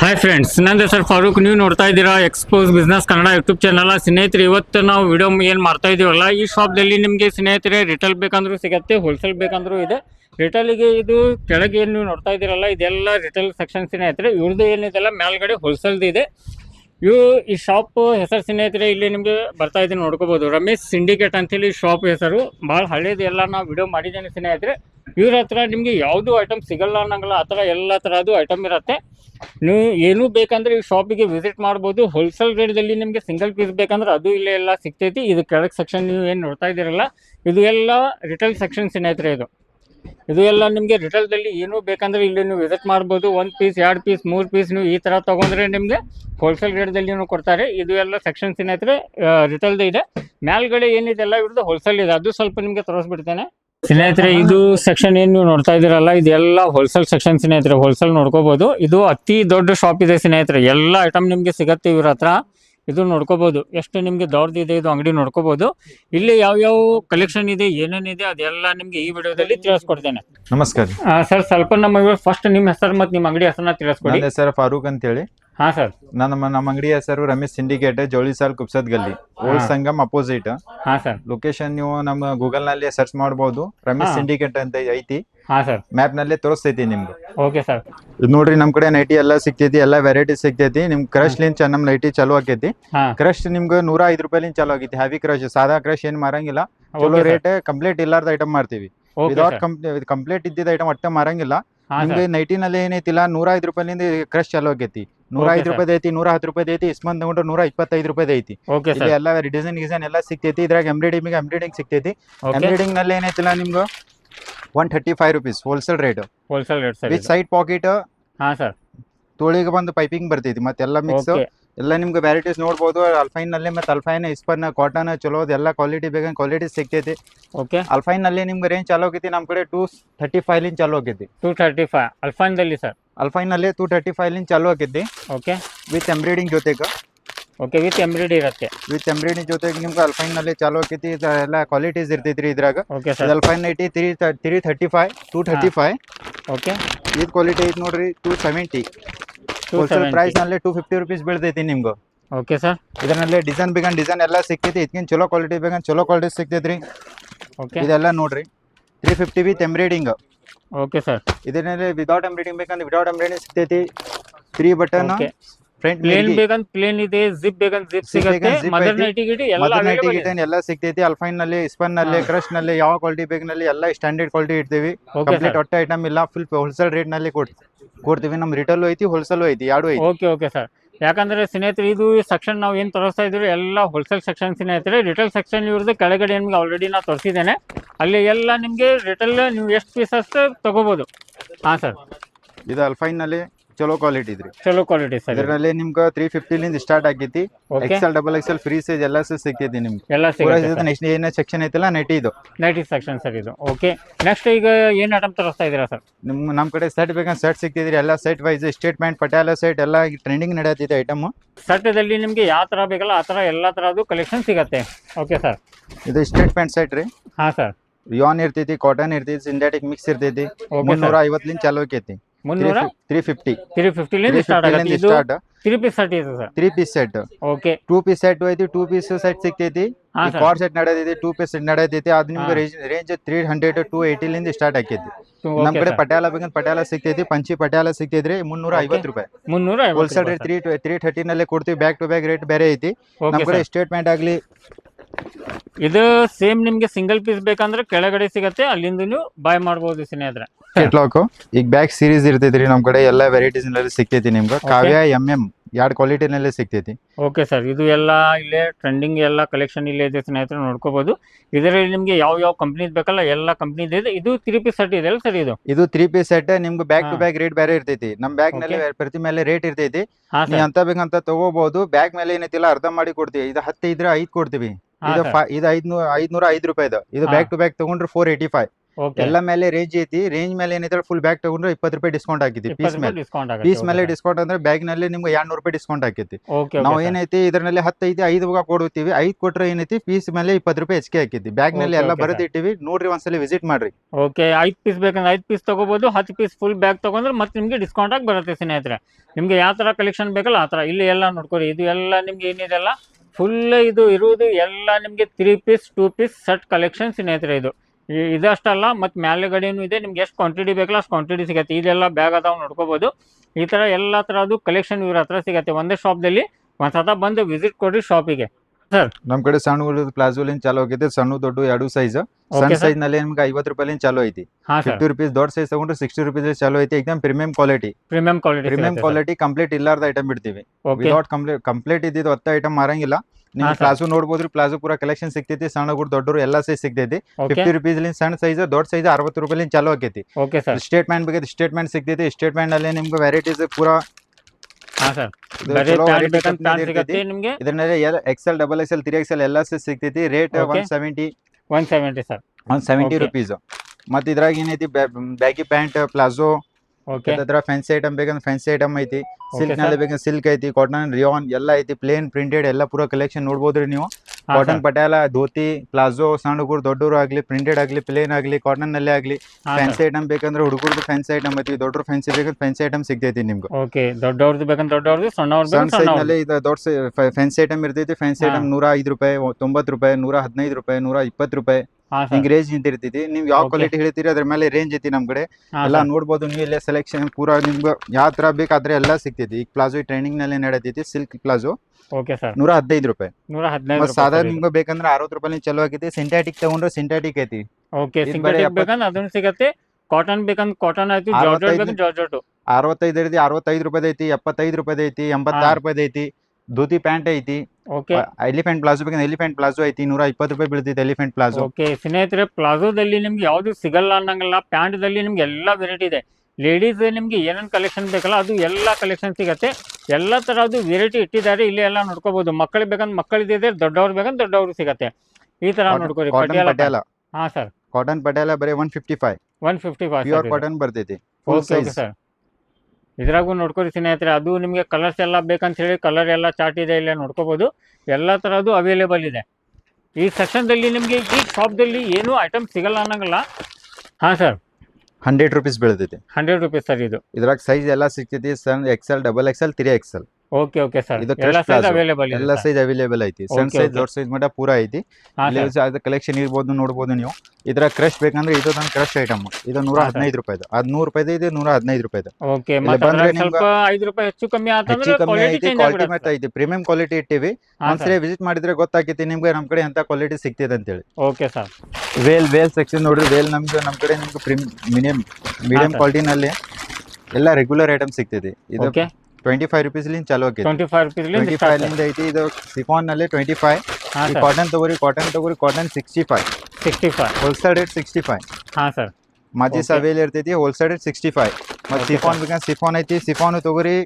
Hi friends ನನ್ನ sir Farooq. ನೀವು ನೋಡ್ತಾ ಇದ್ದೀರಾ expose business Kannada YouTube channel ಸ್ನೇಹಿತರೆ, ಇವತ್ತು ನಾವು ವಿಡಿಯೋ ಏನು ಮಾಡ್ತಾ ಇದೀವಲ್ಲ, ಈ ಶಾಪ್ದಲ್ಲಿ ನಿಮಗೆ ಸ್ನೇಹಿತರೆ ರಿಟೇಲ್ ಬೇಕಂದ್ರೂ ಸಿಗತ್ತೆ ಹೋಲ್ಸೇಲ್ ಬೇಕಂದ್ರೂ ಇದೆ. ರಿಟೇಲಿಗೆ ಇದು ಕೆಳಗೆ ಏನು ನೀವು ನೋಡ್ತಾ ಇದ್ದೀರಲ್ಲ, ಇದೆಲ್ಲ ರಿಟೇಲ್ ಸೆಕ್ಷನ್ ಸ್ನೇಹಿತರೆ. ಇವ್ರದ್ದು ಏನಿದೆಲ್ಲ ಮೇಲ್ಗಡೆ ಹೋಲ್ಸೇಲ್ದು ಇದೆ. ಇವು ಈ ಶಾಪ್ ಹೆಸರು ಸ್ನೇಹಿತರೆ, ಇಲ್ಲಿ ನಿಮಗೆ ಬರ್ತಾ ಇದ್ದೀನಿ, ನೋಡ್ಕೋಬೋದು. ರಮೇಶ್ ಸಿಂಡಿಕೇಟ್ ಅಂತೇಳಿ ಶಾಪ್ ಹೆಸರು. ಭಾಳ ಹಳೇದು, ಎಲ್ಲ ನಾವು ವಿಡಿಯೋ ಮಾಡಿದ್ದೇನೆ ಸ್ನೇಹಿತರೆ. ಇವ್ರ ಹತ್ರ ನಿಮಗೆ ಯಾವುದು ಐಟಮ್ ಸಿಗಲ್ಲ ಅನ್ನಂಗಿಲ್ಲ, ಆ ಥರ ಎಲ್ಲ ಥರದ್ದು ಐಟಮ್ ಇರುತ್ತೆ. ನೀವು ಏನು ಬೇಕಂದ್ರೆ ಈ ಶಾಪಿಗೆ ವಿಸಿಟ್ ಮಾಡ್ಬೋದು. ಹೋಲ್ಸೇಲ್ ರೇಟ್ದಲ್ಲಿ ನಿಮಗೆ ಸಿಂಗಲ್ ಪೀಸ್ ಬೇಕಂದ್ರೆ ಅದು ಇಲ್ಲೇ ಎಲ್ಲ ಸಿಗ್ತೈತಿ. ಇದು ಕೆಳಗೆ ಸೆಕ್ಷನ್ ನೀವು ಏನು ನೋಡ್ತಾ ಇದ್ದೀರಲ್ಲ, ಇದು ಎಲ್ಲ ರಿಟೇಲ್ ಸೆಕ್ಷನ್ ಸ್ನೇಹಿತರೆ ಇದು. ಇದು ಎಲ್ಲ ನಿಮಗೆ ರಿಟೇಲ್ದಲ್ಲಿ ಏನೂ ಬೇಕಂದ್ರೆ ಇಲ್ಲಿ ನೀವು ವಿಸಿಟ್ ಮಾಡ್ಬೋದು. ಒಂದು ಪೀಸ್ ಎರಡು ಪೀಸ್ ಮೂರು ಪೀಸ್ ನೀವು ಈ ಥರ ತೊಗೊಂಡ್ರೆ ನಿಮಗೆ ಹೋಲ್ಸೇಲ್ ರೇಟ್ದಲ್ಲಿ ಕೊಡ್ತಾರೆ. ಇದು ಎಲ್ಲ ಸೆಕ್ಷನ್ ಸ್ನೇಹಿತರೆ ರಿಟೇಲ್ದು ಇದೆ. ಮೇಲ್ಗಡೆ ಏನಿದೆ ಎಲ್ಲ ಇವ್ರದ್ದು ಹೋಲ್ಸೇಲ್ ಇದೆ. ಅದು ಸ್ವಲ್ಪ ನಿಮಗೆ ತೋರಿಸ್ಬಿಡ್ತೇನೆ. ಸ್ನೇಹಿತರೆ ಇದು ಸೆಕ್ಷನ್ ಏನು ನೀವು ನೋಡ್ತಾ ಇದ್ದೀರಲ್ಲ ಇದೆಲ್ಲ ಹೋಲ್ಸೇಲ್ ಸೆಕ್ಷನ್ ಸ್ನೇಹಿತರೆ. ಹೋಲ್ಸೇಲ್ ನೋಡ್ಕೋಬಹುದು ಇದು ಅತಿ ದೊಡ್ಡ ಶಾಪ್ ಇದೆ ಸ್ನೇಹಿತರೆ. ಎಲ್ಲ ಐಟಮ್ ನಿಮ್ಗೆ ಸಿಗತ್ತೆ ಇವ್ರ ಹತ್ರ. ಇದು ನೋಡ್ಕೋಬಹುದು ಎಷ್ಟು ನಿಮಗೆ ದೊಡ್ಡದಿದೆ ಇದು ಅಂಗಡಿ ನೋಡ್ಕೋಬಹುದು ಇಲ್ಲಿ ಯಾವ ಯಾವ ಕಲೆಕ್ಷನ್ ಇದೆ ಏನೇನಿದೆ ಅದೆಲ್ಲ ನಿಮ್ಗೆ ಈ ವಿಡಿಯೋದಲ್ಲಿ ತಿಳಿಸ್ಕೊಡ್ತೇನೆ. ನಮಸ್ಕಾರ. ಸರ್ ಸ್ವಲ್ಪ ನಮ್ಮ ಫಸ್ಟ್ ನಿಮ್ಮ ಹೆಸರು ಮತ್ತೆ ನಿಮ್ಮ ಅಂಗಡಿ ಹೆಸರನ್ನ ತಿಳಿಸ್ಕೊಡಿ. ಸರ್ ಫಾರೂಕ್ ಅಂತ ಹೇಳಿ ಹಾ ಸರ್. ನಮ್ಮ ನಮ್ಮ ಅಂಗಡಿ ಹೆಸರು ರಮೇಶ್ ಸಿಂಡಿಕೇಟ್ ಜೋಳಿ ಸಾಲ್ ಕುಪ್ಸದ್ ಗಲ್ಲಿ. ಓಲ್ಡ್. ಸಂಗಮ್ ಅಪೋಸಿಟ್ ಹಾ ಸರ್. ಲೊಕೇಶನ್ ನೀವು ನಮ್ಮ ಗೂಗಲ್ನಲ್ಲಿ ಸರ್ಚ್ ಮಾಡಬಹುದು ರಮೇಶ್ ಸಿಂಡಿಕೇಟ್ ಅಂತ ಐತಿ. ಹಾ ಸರ್. ಮ್ಯಾಪ್ನಲ್ಲಿ ತೋರಿಸ್ತೈತಿ ನಿಮ್ಗೆ. Okay sir. ಇದು ನೋಡ್ರಿ ನಮ್ ಕಡೆ ನೈಟಿ ಎಲ್ಲ ಸಿಗ್ತೈತಿ ಎಲ್ಲ ವೆರೈಟಿ ಸಿಗ್ತೈತಿ. ನಿಮ್ ಕ್ರಶ್ ಲಿಂದ ನಮ್ ನೈಟಿ ಚಲೋ ಆಕೈತಿ. ಕ್ರಶ್ ನಿಮ್ಗೆ ನೂರ ಐದು ರೂಪಾಯಿ ಚಲೋ ಆಗೈತಿ ಹ್ಯಾವಿ ಕ್ರಶ್ ಸಾದಾ ಕ್ರಶ್ ಏನ್ ಮಾರಂಗಿಲ್ಲ. ಚಲೋ ರೇಟ್ ಕಂಪ್ಲೀಟ್ ಇಲ್ಲಾರ್ದ ಐಟಮ್ ಮಾಡ್ತೀವಿ ವಿದೌಟ್ ಕಂಪ್ಲೀಟ್ ಇದ್ದಿದ್ದ ಐಟಮ್ ಒಟ್ಟ ಮಾರಂಗಿಲ್ಲ. ನಿಮ್ಗೆ ನೈಟಿನಲ್ಲಿ ಏನೈತಿಲ್ಲ ನೂರ ಐದು ರೂಪಾಯಿಂದ ಕ್ರಶ್ ಚಲೋ ಆಗೈತಿ ನೂರ ಐದು. ರೂಪಾಯಿ ಐತಿ ನೂರ ಹತ್ತು ರೂಪಾಯಿ ಐತಿ ಇಸ್ಮಂದ್ ತಗೊಂಡ್ರೆ ನೂರ ಇಪ್ಪತ್ತೈದು ರೂಪಾಯಿ ಐತಿ. ಓಕೆ ಇಲ್ಲಿ ಎಲ್ಲ ಡಿಸೈನ್ ಗಿಸೈನ್ ಎಲ್ಲ ಸಿಗ್ತೈತಿ ಇದ್ರಾಗ ಎಂಬ್ರಾಯ್ಡಿಂಗ್ ಎಂಬ್ರಾಯ್ಡಿಂಗ್ ಸಿಗ್ತೈತಿ. ಓಕೆ ಎಂಬ್ರಾಯ್ಡಿಂಗ್ನಲ್ಲಿ ಏನೈತಿಲ್ಲ ನಿಮ್ಗೆ? One thirty five rupees wholesale rate wholesale rate sir with side pocket ಹಾ ಸರ್ ತೋಳಿಗೆ ಬಂದು ಪೈಪಿಂಗ್ ಬರ್ತೈತಿ ಮತ್ತೆಲ್ಲ ಮಿಕ್ಸ್ ಎಲ್ಲ ನಿಮ್ಗೆ ವೆರೈಟೀಸ್ ನೋಡ್ಬೋದು ಅಲ್ಫೈನ್ನಲ್ಲಿ ಮತ್ತೆ ಅಲ್ಫೈನ್ ಇಸ್ಪನ್ ಕಾಟನ್ ಚಲೋ ಎಲ್ಲ ಕ್ವಾಲಿಟಿ ಬೇಗ ಕ್ವಾಲಿಟಿ ಸಿಗ್ತೈತಿ. ಓಕೆ ಅಲ್ಫೈನ್ನಲ್ಲಿ ನಿಮ್ಗೆ ರೇಂಜ್ ಚಾಲು ಆಗೈತಿ ನಮ್ಮ ಕಡೆ ಟೂ ಥರ್ಟಿ ಫೈವ್ ಲಿಂದ ಚಾಲು ಆಗೈತಿ ಟೂ ಥರ್ಟಿ ಫೈವ್ ಅಲ್ಫಾನ್ದಲ್ಲಿ ಸರ್ ಅಲ್ಫೈನ್ನಲ್ಲಿ ಟೂ ಥರ್ಟಿ ಫೈವ್ ಚಾಲೂ ಆಗೈತಿ ಓಕೆ ವಿತ್ ಎಂಬ್ರಾಯ್ಡಿಂಗ್ ಜೊತೆಗೆ. ಓಕೆ ವಿತ್ ಎಂಬ್ರಾಯ್ಡಿ ಇರುತ್ತೆ. ವಿತ್ ಎಂಬ್ರಾಯ್ಡಿಂಗ್ ಜೊತೆಗೆ ನಿಮ್ಗೆ ಅಲ್ಫೈನ್ನಲ್ಲಿ ಚಾಲೂ ಆಕೈತಿ ಎಲ್ಲ ಕ್ವಾಲಿಟೀಸ್ ಇರ್ತೈತ್ರಿ ಇದ್ರಾಗ. ಓಕೆ ಸರ್ ಅಲ್ಫೈನ್ ಐತಿ three three thirty five two thirty five okay ಇದು ಕ್ವಾಲಿಟಿ ಐತಿ ನೋಡ್ರಿ ಟೂ ಸೆವೆಂಟಿ ಹೋಲ್ಸೇಲ್ ಪ್ರೈಸ್ನಲ್ಲಿ ಟೂ ಫಿಫ್ಟಿ ರುಪೀಸ್ ಬೀಳ್ತೈತಿ ನಿಮ್ಗೆ. ಓಕೆ ಸರ್ ಇದರಲ್ಲಿ ಡಿಸೈನ್ ಬೇಗನ್ ಡಿಸೈನ್ ಎಲ್ಲ ಸಿಕ್ಕೈತಿ ಇದಕ್ಕಿಂತ ಚಲೋ ಕ್ವಾಲಿಟಿ ಬೇಗನ್ ಚಲೋ ಕ್ವಾಲಿಟಿ ಸಿಗ್ತೈತ್ರಿ. ಓಕೆ ಇದೆಲ್ಲ ನೋಡ್ರಿ. Three fifty with embroidering okay sir ಇದರಲ್ಲಿ ವಿದೌಟ್ ಎಂಬ್ರಾಯ್ಡಿಂಗ್ ಬೇಕಂದ್ರೆ ವಿದೌಟ್ ಎಂಬ್ರಾಯ್ಡಿಂಗ್ ಸಿಗ್ತೈತಿ. ತ್ರೀ ಬಟನ್ ಫ್ರಂಟ್ ಪ್ಲೇನ್ ಬೇಕಂತ ಪ್ಲೇನ್ ಇದೆ ಜಿಪ್ ಬೇಕಂತ ಜಿಪ್ ಸಿಗುತ್ತೆ ಮದರ್ ಐತಿ. ನೈಟಿ ಗಿಟಿ ಎಲ್ಲ ನೈಟಿ ಸಿಗ್ತೈತಿ ಅಲ್ಫೈನ್ನಲ್ಲಿ ಸ್ಪನ್ನಲ್ಲಿ. ಕ್ರಶ್ನಲ್ಲಿ ಯಾವ ಕ್ವಾಲಿಟಿ ಬೇಕನಲ್ಲಿ ಎಲ್ಲ ಸ್ಟ್ಯಾಂಡರ್ಡ್ ಕ್ವಾಲಿಟಿ ಇಡ್ತೀವಿ. ಕಂಪ್ಲೀಟ್ ಒಟ್ಟ ಐಟಮ್ ಇಲ್ಲ ಫುಲ್ ಹೋಲ್ಸೇಲ್ ರೇಟ್ನಲ್ಲಿ ಕೊಡ್ತೀವಿ. ನಮ್ ರಿಟೇಲ್ ಐತಿ ಹೋಲ್ಸೇಲ್ ಐತಿ ಎರಡು ಐತಿ. ಓಕೆ ಓಕೆ ಸರ್ ಯಾಕಂದ್ರೆ ಸ್ನೇಹಿತರೆ, ಇದು ಸೆಕ್ಷನ್ ನಾವು ಏನು ತೋರಿಸ್ತಾ ಇದ್ದೀವಿ, ಎಲ್ಲ ಹೋಲ್ಸೇಲ್ ಸೆಕ್ಷನ್ ಸ್ನೇಹಿತರೆ. ರಿಟೇಲ್ ಸೆಕ್ಷನ್ ಇವ್ರದ್ದು ಕೆಳಗಡೆ ನಿಮ್ಗೆ ಆಲ್ರೆಡಿ ನಾವು ತೋರಿಸಿದ್ದೇನೆ. ಅಲ್ಲಿ ಎಲ್ಲ ನಿಮಗೆ ರಿಟೇಲ್ ನೀವು ಎಷ್ಟು ಪೀಸಸ್ ತಗೋಬೋದು? ಹಾಂ ಸರ್ ಇದು ಅಲ್ಲಿ ನಲ್ಲಿ ಚಲೋ ಕ್ವಾಲಿಟಿ ಇದ್ರಿ. ಚಲೋ ಕ್ವಾಲಿಟಿ ಸರ್. ಇದರಲ್ಲಿ ನಿಮ್ಗೆ ತ್ರೀ ಫಿಫ್ಟಿ ಲಿಂದ ಸ್ಟಾರ್ಟ್ ಆಗೈತಿ. XL double XL free size ಎಲ್ಲ ಸಿಗ್ತೈತಿ ನಿಮ್ಗೆ. ಎಲ್ಲ ನೆಕ್ಸ್ಟ್ ಏನೇ ಸೆಕ್ಷನ್ ಐತಿಲ್ಲ ನೈಟಿ ಇದು. ನೈಟಿ ಸೆಕ್ಷನ್ ಸರ್ ಇದು. ಓಕೆ ನೆಕ್ಸ್ಟ್ ಈಗ ಏನು ಐಟಮ್ ತೋರಿಸ್ತಾ ಇದ್ದೀರಾ ಸರ್? ನಿಮ್ ನಮ್ ಕಡೆ ಸೆಟ್ ಬೇಕಂದ್ರೆ ಸೆಟ್ ಸಿಕ್ತಿದ್ರಿ ಎಲ್ಲ set wise statement Patiala set ಎಲ್ಲ ಟ್ರೆಂಡಿಂಗ್ ನಡೆಯುತ್ತಿದೆ ಐಟಮ್ ಸೆಟ್ದಲ್ಲಿ ನಿಮಗೆ ಯಾವ ಥರ ಬೇಕಲ್ಲ ಆ ಥರ ಎಲ್ಲ ಥರದ್ದು ಕಲೆಕ್ಷನ್ ಸಿಗತ್ತೆ. ಓಕೆ ಸರ್ ಇದು ಸ್ಟೇಟ್ಮೆಂಟ್ ಪ್ಯಾಂಟ್ ಸೆಟ್ ರೀ. ಹಾಂ ಸರ್ ಯಾನ್ ಇರ್ತೈತಿ ಕಾಟನ್ ಇರ್ತೈತಿ ಸಿಂಥೆಟಿಕ್ ಮಿಕ್ಸ್ ಇರ್ತೈತಿ. ಮುನ್ನೂರ ಐವತ್ತು ಐವತ್ತಲಿಂದ ಚಾಲೂ ಆಕೈತಿ. ಮುನ್ನೂರ? ತ್ರೀ ಫಿಫ್ಟಿ ತ್ರೀ ಫಿಫ್ಟಿಲಿಂದ ಸ್ಟಾರ್ಟ್ ಆಗುತ್ತೆ ಇದು ಸ್ಟಾರ್ಟ್ ತ್ರೀ ಪೀಸ್ ಸೆಟ್ ಇದೆ sir. Three piece set okay two piece set ಐತಿ ಟೂ ಪೀಸ್ ಸೆಟ್ ಸಿಗ್ತೈತಿ ಕಾರ್ಡ್ ಸೆಟ್ ನಡೆದೈತಿ ಟೂ ಪೀಸ್ ಸೆಟ್ ನಡೆದೈತಿ. ಅದು ನಿಮ್ಗೆ ರೇಂಜ್ ತ್ರೀ ಹಂಡ್ರೆಡ್ ಟೂ ಏಯ್ಟಿಲಿಂದ ಸ್ಟಾರ್ಟ್ ಆಕೈತಿ. ಕಡೆ ಪಟ್ಯಾಲ ಬೇಕಂದ್ರೆ ಪಟ್ಯಾಲ ಸಿಗ್ತೈತಿ ಪಂಚಿ ಪಟ್ಯಾಲ ಸಿಗ್ತೈತ್ರಿ ಮುನ್ನೂರ. ಐವತ್ತು ರೂಪಾಯಿ. ಮುನ್ನೂರ ಹೋಲ್ಸೇಲ್ ರೇಟ್ ತ್ರೀ ತ್ರೀ ಕೊಡ್ತೀವಿ ಬ್ಯಾಕ್ ಟು ಬ್ಯಾಕ್ ರೇಟ್ ಬೇರೆ ಐತಿ. ನಮ್ ಕಡೆ ಸ್ಟೇಟ್ಮೆಂಟ್ ಆಗ್ಲಿ ಇದು ಸೇಮ್ ನಿಮ್ಗೆ ಸಿಂಗಲ್ ಪೀಸ್ ಬೇಕಂದ್ರೆ ಕೆಳಗಡೆ ಸಿಗತ್ತೆ ಅಲ್ಲಿಂದ ಬೈ ಬಾಯ್ ಮಾಡ್ಬೋದು ಸ್ನೇಹಿತರೆ. ಕೆಟ್ಲಾಕ್ ಈಗ ಬ್ಯಾಕ್ ಸೀರೀಸ್ ಇರ್ತೈತಿ ರೀ ನಮ್ ಕಡೆ ಎಲ್ಲ ವೆರೈಟೀಸ್ನಲ್ಲಿ ಸಿಗ್ತೈತಿ ನಿಮ್ಗೆ. ಕಾವ್ಯ ಎಂ ಎಂ ಎರಡ್ ಕ್ವಾಲಿಟಿ ನಲ್ಲಿ ಸಿಗ್ತೈತಿ. ಓಕೆ ಸರ್ ಇದು ಎಲ್ಲ ಇಲ್ಲೇ ಟ್ರೆಂಡಿಂಗ್ ಎಲ್ಲ ಕಲೆಕ್ಷನ್ ಇಲ್ಲೇ ಇದೆ ಸ್ನೇಹಿತರೆ ನೋಡ್ಕೋಬಹುದು ಇದರಲ್ಲಿ ನಿಮ್ಗೆ ಯಾವ ಯಾವ ಕಂಪ್ನಿ ಬೇಕಲ್ಲ ಎಲ್ಲ ಕಂಪ್ನಿ ಇದೆ. ಇದು ತ್ರೀ ಪೀಸ್ ಸೆಟ್ ಇದೆ ಅಲ್ಲ ಸರ್ ಇದು? ಇದು ತ್ರೀ ಪೀಸ್ ಸೆಟ್ ನಿಮ್ಗೆ back to bag back rate ಬೇರೆ ಇರ್ತೈತಿ. ನಮ್ ಬ್ಯಾಗ್ನಲ್ಲಿ ಪ್ರತಿ ಮೇಲೆ ರೇಟ್ ಇರ್ತೈತಿ. ಅಂತ ಬೇಕಂತ ತಗೋಬಹುದು ಬ್ಯಾಗ್ ಮೇಲೆ ಏನೈತಿಲ್ಲ ಅರ್ಧ ಮಾಡಿ ಕೊಡ್ತೀವಿ. ಇದು ಹತ್ತು ಇದ್ರೆ ಐದ್ ಕೊಡ್ತೀವಿ. ಇದು ಇದು ಐದ್ನೂರ ಐದ್ನೂರ ಐದು ರೂಪಾಯಿದು ಇದು. ಬ್ಯಾಕ್ ಟು ಬ್ಯಾಕ್ ತಗೊಂಡ್ರೆ ಫೋರ್ ಏಯ್ಟಿ ಫೈವ್ ಎಲ್ಲ ಮೇಲೆ ರೇಂಜ್ ಐತಿ. ರೇಂಜ್ ಮೇಲೆ ಏನಿದ್ರೆ ಫುಲ್ ಬ್ಯಾಗ್ ತಗೊಂಡ್ರೆ ಇಪ್ಪತ್ತು ರೂಪಾಯಿ ಡಿಸ್ಕೌಂಟ್ ಹಾಕಿದ್ವಿ ಪೀಸ್ ಮೇಲೆ. ಡಿಸ್ಕೌಂಟ್ ಪೀಸ್ ಮೇಲೆ ಡಿಸ್ಕೌಂಟ್ ಅಂದ್ರೆ ಬ್ಯಾಗ್ನಲ್ಲಿ ನಿಮ್ಗೆ ಎರಡ್ನೂರು ರೂಪಾಯಿ ಡಿಸ್ಕೌಂಟ್ ಹಾಕಿದ್ವಿ ನಾವು ಏನೈತಿ ಇದರಲ್ಲಿ ಹತ್ತು ಐತಿ ಐದು ಕೊಡ್ತೀವಿ ಐದು ಕೊಟ್ರೆ ಏನೈತಿ ಪೀಸ್ ಮೇಲೆ ಇಪ್ಪತ್ತು ರೂಪಾಯಿ ಹೆಚ್ಚಿಗೆ ಹಾಕಿದ್ವಿ ಬ್ಯಾಗ್ನಲ್ಲಿ ಎಲ್ಲ ಬರೆದಿಟ್ಟಿವಿ. ನೋಡ್ರಿ ಒಂದ್ಸಲಿ ವಿಸಿಟ್ ಮಾಡ್ರಿ. ಓಕೆ ಐದು ಪೀಸ್ ಬೇಕಂದ್ರೆ ಐದು ಪೀಸ್ ತಗೋಬಹುದು ಹತ್ತು ಪೀಸ್ ಫುಲ್ ಬ್ಯಾಗ್ ತಗೊಂಡ್ರೆ ಮತ್ತೆ ನಿಮಗೆ ಡಿಸ್ಕೌಂಟ್ ಆಗಿ ಬರುತ್ತೆ ಸ್ನೇಹಿತರೆ. ನಿಮ್ಗೆ ಯಾವ ತರ ಕಲೆಕ್ಷನ್ ಬೇಕಲ್ಲ ಆ ತರ. ಇಲ್ಲಿ ಎಲ್ಲ ನೋಡ್ಕೊರಿ. ಇದು ಎಲ್ಲ ನಿಮ್ಗೆ ಏನಿದೆಲ್ಲ ಫುಲ್ ಇದು ಇರುವುದು ಎಲ್ಲ ನಿಮಗೆ three piece two piece set collection ಸ್ನೇಹಿತರೆ ಇದು. ಇದಷ್ಟಲ್ಲ ಮತ್ತು ಮ್ಯಾಲೆಗಡೆನೂ ಇದೆ. ನಿಮ್ಗೆ ಎಷ್ಟು ಕ್ವಾಂಟಿಟಿ ಬೇಕಲ್ಲ ಅಷ್ಟು ಕ್ವಾಂಟಿಟಿ ಸಿಗುತ್ತೆ. ಇದೆಲ್ಲ ಬ್ಯಾಗ್ ಅದಾವೆ ನೋಡ್ಕೋಬೋದು. ಈ ಥರ ಎಲ್ಲ ಥರದ್ದು ಕಲೆಕ್ಷನ್ ಇವ್ರ ಹತ್ರ ಸಿಗುತ್ತೆ. ಒಂದೇ ಶಾಪ್ದಲ್ಲಿ ಒಂದು ಸತ ಬಂದು ವಿಸಿಟ್ ಕೊಡ್ರಿ ಶಾಪಿಗೆ ನಮ್ ಕಡೆ ಸಣ್ಣ ಪ್ಲಾಜೋ ಲಿಂದ ಚಾಲು ಆಗಿದೆ ಸಣ್ಣ ದೊಡ್ಡ ಎರಡು ಸೈಜ್ ಸಣ್ಣ ಸೈಜ್ನಲ್ಲಿ ನಿಮ್ಗೆ ಐವತ್ತು ರೂಪಾಯಿ ಚಾಲು ಐತಿ. ಫಿಫ್ಟಿ ರುಪೀಸ್ ದೊಡ್ಡ ಸೈಜ್ ತಗೊಂಡ್ರೆ ಸಿಕ್ಸ್ಟಿ ರುಪೀಸ್ ಚಾಲು ಐತಿ. ಎಕ್ದಮ್ premium quality premium quality premium quality complete ಇಲ್ಲಾರ್ದ item ಬಿಡ್ತೀವಿ. ವಿಥೌಟ್ ವಿದೌಟ್ ಕಂಪ್ಲೀಟ್ ಕಂಪ್ಲೀಟ್ ಇದ್ದಿದ್ದು ಒತ್ತ ಐಟಮ್ ಮಾರಂಗಿಲ್ಲ. ನಿಮ್ಗೆ. ಪ್ಲಾಜೋ ನೋಡ್ಬೋದ್ರಿ. ಪ್ಲಾಜೋ ಪೂರ ಕಲೆಕ್ಷನ್ ಸಿಗ್ತೈತಿ. ಸಣ್ಣ ಗುಡ್ ದೊಡ್ಡರು ಎಲ್ಲಾ ಸೈಜ್ ಸಿಗ್ತೈತಿ. ಫಿಫ್ಟಿ ರುಪೀಸ್ ಸಣ್ಣ ಸೈಜ್ ದೊಡ್ಡ ಸೈಜ್ ಅರವತ್ತು ರೂಪಾಯಿ ಚಾಲು ಆಕೈತಿ. ಸ್ಟೇಟ್ಮೆಂಟ್ ಬೇಕಾದ್ರೆ ಸ್ಟೇಟ್ಮೆಂಟ್ ಸಿಗ್ತೈತಿ. ಸ್ಟೇಟ್ಮೆಂಟ್ ಅಲ್ಲಿ ನಿಮ್ಗೆ ವೆರೈಟೀಸ್ ಪೂರ ಹಾಂ ಸರ್. ಬರೀ ಪ್ಯಾಂಟ್ ಬೇಕಂತ ಪ್ಯಾಂಟ್. ಸಿಗತ್ತೆ ನಿಮಗೆ? ಇದರಲ್ಲಿ XL double XL three XL ಎಲ್ಲ ಸಿಗ್ತೈತಿ. Rate. One seventy one seventy sir one seventy rupees ಮತ್ತೆ ಇದ್ರಾಗ ಏನೈತಿ? ಬ್ಯಾಗಿ ಪ್ಯಾಂಟ್ ಪ್ಲಾಜೋ ಓಕೆ ಅದ್ರ ಫ್ಯಾನ್ಸಿ ಐಟಮ್ ಬೇಕಂದ್ರೆ ಫ್ಯಾನ್ಸಿ ಐಟಮ್ ಐತಿ. ಸಿಲ್ಕ್ನಲ್ಲಿ ಬೇಕಂದ್ರೆ ಸಿಲ್ಕ್ ಐತಿ. ಕಾಟನ್ ರಿಯಾನ್ ಎಲ್ಲ ಐತಿ. ಪ್ಲೇನ್ ಪ್ರಿಂಟೆಡ್ ಎಲ್ಲ ಪೂರ ಕಲೆಕ್ಷನ್ ನೋಡ್ಬೋದ್ರಿ ನೀವು. ಕಾಟನ್ ಪಟ್ಯಾಲ ಧೋತಿ ಪ್ಲಾಜೋ ಸಣ್ಣ ಹುಡುಗರು ದೊಡ್ಡವರು ಆಗ್ಲಿ ಪ್ರಿಂಟೆಡ್ ಆಗ್ಲಿ ಪ್ಲೇನ್ ಆಗ್ಲಿ ಕಾಟನ್ ನಲ್ಲೇ ಆಗ್ಲಿ ಫ್ಯಾನ್ಸಿ ಐಟಮ್ ಬೇಕಂದ್ರೆ ಹುಡುಗರ್ದು ಫ್ಯಾನ್ಸಿ ಐಟಮ್ ಐತಿ ದೊಡ್ಡ ಫ್ಯಾನ್ಸಿ ಬೇಕಂದ್ರೆ ಫ್ಯಾನ್ಸಿ ಐಟಮ್ ಸಿಗ್ತೈತಿ ನಿಮ್ಗೆ. ಓಕೆ ದೊಡ್ಡವ್ರದ್ದು ಬೇಕಂದ್ರೆ ದೊಡ್ಡವ್ರದ್ದು ಸಣ್ಣವ್ರದ್ದು ಇದು ದೊಡ್ಡ ಫ್ಯಾನ್ಸಿ ಐಟಮ್ ಇರ್ತೈತಿ ಫ್ಯಾನ್ಸಿ. ಐಟಮ್ ನೂರ ಐದು ರೂಪಾಯಿ ತೊಂಬತ್ತು ರೂಪಾಯಿ ನೂರ ಹದಿನೈದು ರೂಪಾಯಿ ನೂರ ಇಪ್ಪತ್ತು ರೂಪಾಯಿ. ಹಿಂಗ್ ರೇಂಜ್ ನಿಂತಿರ್ತೈತಿ ನೀವು ಯಾವ ಕ್ವಾಲಿಟಿ ಹೇಳ್ತೀರಿ ಅದ್ರ ಮೇಲೆ ರೇಂಜ್ ಐತಿ ನಮ್ ಕಡೆ. ಎಲ್ಲ ನೋಡ್ಬೋದು ನೀವು ಇಲ್ಲೇ ಸೆಲೆಕ್ಷನ್ ಪೂರಾ ನಿಮ್ಗೆ ಯಾವ ತರ ಬೇಕಾದ್ರೆ ಎಲ್ಲ ಸಿಗ್ತೈತಿ. ಈಗ ಪ್ಲಾಜೋ ಟ್ರೈನಿಂಗ್ನಲ್ಲಿ ನಡತೈತಿ ಸಿಲ್ಕ್ ಪ್ಲಾಜೋ ಓಕೆ ಸರ್. ನೂರ ಹದಿನೈದು ರೂಪಾಯಿ. ನೂರ ಹದಿನೈದು ಸಾದಾ ನಿಮ್ಗೆ ಬೇಕಂದ್ರೆ ಅರವತ್ತು ರೂಪಾಯಿ ಚಲೋ ಆಗೈತಿ ಸಿಂಥೆಟಿಕ್ ತಗೊಂಡ್ರೆ ಸಿಂಥೆಟಿಕ್ ಐತಿ. ಓಕೆ ಬೇಕಂದ್ರೆ ಅದನ್ನು ಸಿಗತ್ತೆ. ಕಾಟನ್ ಬೇಕಂದ್ರೆ ಕಾಟನ್ ಐತಿ ಜಾರ್ಜೆಟ್ ಅರವತ್ತೈದು ಬೇಕಂದ್ರೆ ಜಾರ್ಜೆಟ್ ಅರವತ್ತೈದು ಐತಿ ಅರವತ್ತೈದು ರೂಪಾಯಿ ಐತಿ ಎಪ್ಪತ್ತೈದು ರೂಪಾಯಿ ಐತಿ ಎಂಬತ್ತಾರು ರೂಪಾಯಿ ಐತಿ ಧೋತಿ ಪ್ಯಾಂಟ್ ಐತಿ. ಓಕೆ. ಎಲಿಫೆಂಟ್ ಪ್ಲಾಜೋ ಬೇಕಂದ್ರೆ ಎಲಿಫೆಂಟ್ ಪ್ಲಾಜೋ ಐತಿ ನೂರ ಇಪ್ಪತ್ತು ರೂಪಾಯಿ ಬೀಳ್ತೈತೆ ಎಲಿಫೆಂಟ್ ಪ್ಲಾಜೋ ಓಕೆ ಸ್ನೇಹಿತರೆ ಪ್ಲಾಜೋದಲ್ಲಿ ನಿಮ್ಗೆ ಯಾವುದು ಸಿಗಲ್ಲ ಅನ್ನಂಗಿಲ್ಲ. ಪ್ಯಾಂಟ್ದಲ್ಲಿ ನಿಮ್ಗೆ ಎಲ್ಲ ವೆರೈಟಿ ಇದೆ. ಲೇಡೀಸ್ ನಿಮ್ಗೆ ಏನೇನು ಕಲೆಕ್ಷನ್ ಬೇಕಲ್ಲ ಅದು ಎಲ್ಲ ಕಲೆಕ್ಷನ್ ಸಿಗತ್ತೆ. ಎಲ್ಲ ಥರದ್ದು ವೆರೈಟಿ ಇಟ್ಟಿದ್ದಾರೆ. ಇಲ್ಲಿ ಎಲ್ಲ ನೋಡ್ಕೋಬಹುದು ಮಕ್ಕಳಿಗೆ ಬೇಕಂದ್ರೆ ಮಕ್ಕಳಿದೆ ದೊಡ್ಡವ್ರು ಬೇಕಂದ್ರೆ ದೊಡ್ಡವ್ರು ಸಿಗತ್ತೆ. ಈ ತರ ನೋಡ್ಕೋರಿ ಪಟಿಯಾಲ. ಹಾ ಸರ್ ಕಾಟನ್ ಪಟಿಯಾಲ ಬರೀ one fifty five one fifty five pure cotton ಬರ್ತೈತಿ ಓಕೆ ಸರ್ ಇದ್ರಾಗೂ ನೋಡ್ಕೊರಿ ಸ್ನೇಹಿತರೆ ಅದು ನಿಮಗೆ ಕಲರ್ಸ್ ಎಲ್ಲ ಬೇಕಂತ ಹೇಳಿ ಕಲರ್ ಎಲ್ಲ ಚಾರ್ಟ್ ಇದೆ ಇಲ್ಲೇ ನೋಡ್ಕೋಬೋದು. ಎಲ್ಲ ಥರದ್ದು ಅವೈಲೇಬಲ್ ಇದೆ. ಈ ಸೆಕ್ಷನ್ದಲ್ಲಿ ನಿಮಗೆ ಈ ಶಾಪ್ದಲ್ಲಿ ಏನೂ ಐಟಮ್ ಸಿಗಲ್ಲ ಅನ್ನಂಗಿಲ್ಲ. ಹಾಂ ಸರ್ ಹಂಡ್ರೆಡ್ ರುಪೀಸ್ ಬೀಳ್ತೈತಿ. ಹಂಡ್ರೆಡ್ ರುಪೀಸ್ ಸರ್ ಇದು. ಇದ್ರಾಗ ಸೈಜ್ ಎಲ್ಲ ಸಿಗ್ತೈತಿ ಸಣ್ಣ L double XL three XL okay okay sir ಇದು ಎಲ್ಲ ಸೈಜ್. ಅವೈಲೇಬಲ್ ಎಲ್ಲ ಸೈಜ್ ಅವೈಲೇಬಲ್ ಐತಿ. ಸಣ್ಣ ಸೈಜ್ ದೊಡ್ಡ ಸೈಜ್ ಮಟ್ಟ ಪೂರ ಐತಿ. ಅದು ಕಲೆಕ್ಷನ್ ಇರ್ಬೋದು ನೋಡ್ಬೋದು ನೀವು. ಇದರ ಕ್ರಶ್ ಬೇಕಂದ್ರೆ ಇದು ನನ್ನ ಕ್ರಶ್ ಐಟಮ್ ಇದು ನೂರ. ಹದಿನೈದು ರೂಪಾಯಿ ಅದ್ ನೂರು ರೂಪಾಯಿ ಇದೆ ನೂರ ಹದಿನೈದು ರೂಪಾಯಿ ಓಕೆ ಬಂದ್ರೆ ಸ್ವಲ್ಪ ಐದು ರೂಪಾಯಿ ಹೆಚ್ಚು ಕಮ್ಮಿ ಹೆಚ್ಚು ಕಮ್ಮಿ ಕ್ವಾಲಿಟಿ ಐತಿ ಕ್ವಾಲಿಟಿ ಮತ್ತೆ ಐತಿ. ಪ್ರೀಮಿಯಂ ಕ್ವಾಲಿಟಿ ಇಟ್ಟಿವಿ. ಒಂದ್ಸರಿ ವಿಸಿಟ್ ಮಾಡಿದ್ರೆ ಗೊತ್ತಾಕೈತಿ ನಿಮ್ಗೆ ನಮ್ ಕಡೆ ಎಂತ ಕ್ವಾಲಿಟಿ ಸಿಗ್ತಿದೆ ಅಂತೇಳಿ. Okay sir veil veil section ನೋಡ್ರಿ ವೇಲ್ ನಮ್ಗೆ ನಮ್ ಕಡೆ ನಿಮ್ಗೆ ಪ್ರೀಮಿಯಂ ಮೀಡಿಯಂ ಮೀಡಿಯಂ ಕ್ವಾಲಿಟಿನಲ್ಲಿ ಎಲ್ಲ ರೆಗ್ಯುಲರ್ ಐಟಮ್ ಸಿಗ್ತೈತಿ ಇದು ಟ್ವೆಂಟಿ ಫೈವ್ ರುಪೀಸ್ ಲಿಂದ ಚಾಲು ಆಕೈತಿ. Twenty five rupees twenty five ಲಿಂದ ಐತಿ ಇದು ಸಿಫಾನ್ನಲ್ಲಿ ಟ್ವೆಂಟಿ ಫೈವ್ ಕಾಟನ್ ತಗೋರಿ ಕಾಟನ್ ತಗೋರಿ cotton sixty five sixty five wholesale rate sixty five ಹಾಂ ಸರ್. Okay. ಅವೇಲ್ ಇರ್ತೈತಿ ಹೋಲ್ಸೇಲ್ ರೇಟ್ ಸಿಕ್ಸ್ಟಿ ಫೈವ್ ಮತ್ತೆ ಸಿಫಾನ್ ಬೇಕಂದ್ರೆ ಸಿಫಾನ್ ಐತಿ ಸಿಫಾನ್ ತಗೋರಿ.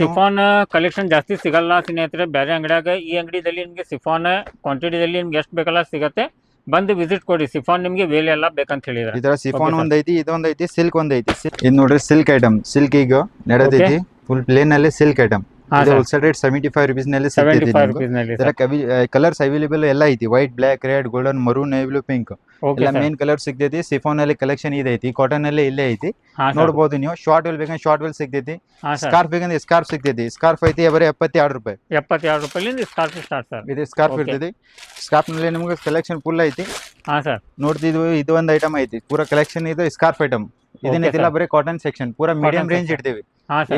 ಸಿಫಾನ್ ಕಲೆಕ್ಷನ್ ಜಾಸ್ತಿ ಸಿಗಲ್ಲ ಸ್ನೇಹಿತರೆ. ಬೇರೆ ಅಂಗಡಿಯಾಗ ಈ ಅಂಗಡಿದಲ್ಲಿ ನಿಮಗೆ ಸಿಫಾನ್ ಕ್ವಾಂಟಿಟಿದಲ್ಲಿ ನಿಮ್ಗೆ ಎಷ್ಟು ಬೇಕಲ್ಲ ಸಿಗತ್ತೆ. ಬಂದು ವಿಸಿಟ್ ಕೊಡಿ. ಸಿಫಾನ್ ನಿಮಗೆ ವೇಲೆ ಎಲ್ಲ ಬೇಕಂತ ಹೇಳಿದ್ರೆ. ಇದರ ಸಿಫಾನ್ ಒಂದೈತಿ ಒಂದ್ ಐತಿ ಇದೊಂದ್ ಐತಿ ಸಿಲ್ಕ್ ಒಂದ್ ಐತಿ ಇದು ನೋಡ್ರಿ ಸಿಲ್ಕ್ ಐಟಮ್ ಸಿಲ್ಕ್ ಈಗ ನಡೆದೈತಿ ಫುಲ್ ಪ್ಲೇನ್ ಅಲ್ಲಿ silk item wholesale rate seventy five ರುಪೀಸ್ನಲ್ಲಿ colours available ಎಲ್ಲ ಐತಿ. White black red golden maroon blue pink ಎಲ್ಲ ಮೇನ್ ಕಲರ್ ಸಿಗ್ತೈತಿ. ಸಿಫೋನ್ ಅಲ್ಲಿ ಕಲೆಕ್ಷನ್ ಇದೆ ಐತಿ. ಕಾಟನ್ ಅಲ್ಲಿ ಇಲ್ಲೇ ಐತಿ. ನೋಡಬಹುದು ನೀವು. ಶಾರ್ಟ್ ವೆಲ್ ಬೇಕಂದ್ರೆ ಶಾರ್ಟ್ ವೆಲ್ ಸಿಗ್ತೈತಿ. ಸ್ಕಾರ್ಫ್ ಬೇಕಂದ್ರೆ ಸ್ಕಾರ್ಫ್ ಸಿಗ್ತೈತಿ. ಸ್ಕಾರ್ಫ್ ಐತಿ ಬರೀ ಎಪ್ಪತ್ತೆರಡು ರೂಪಾಯಿ. ಎಪ್ಪತ್ತೆರಡು ರೂಪಾಯಿ ಸ್ಕಾರ್ಫ್ ಸ್ಟಾರ್ಟ್ ಸರ್ ಇದು ಸ್ಕಾರ್ಫ್. ಇರ್ತೈತಿ. ಸ್ಕಾರ್ಫ್ನಲ್ಲಿ ನಿಮ್ಗೆ ಕಲೆಕ್ಷನ್ ಫುಲ್ ಐತಿ. ಹಾ ಸರ್. ನೋಡ್ತಿದ್ವಿ ಇದು ಒಂದು ಐಟಮ್ ಐತಿ. ಪೂರಾ ಕಲೆಕ್ಷನ್ ಇದು ಸ್ಕಾರ್ಫ್ ಐಟಮ್ ಇದನ್ನ. ಬರೀ ಕಾಟನ್ ಸೆಕ್ಷನ್ ಪೂರಾ ಮೀಡಿಯಂ ರೇಂಜ್. ಇಡ್ತೀವಿ.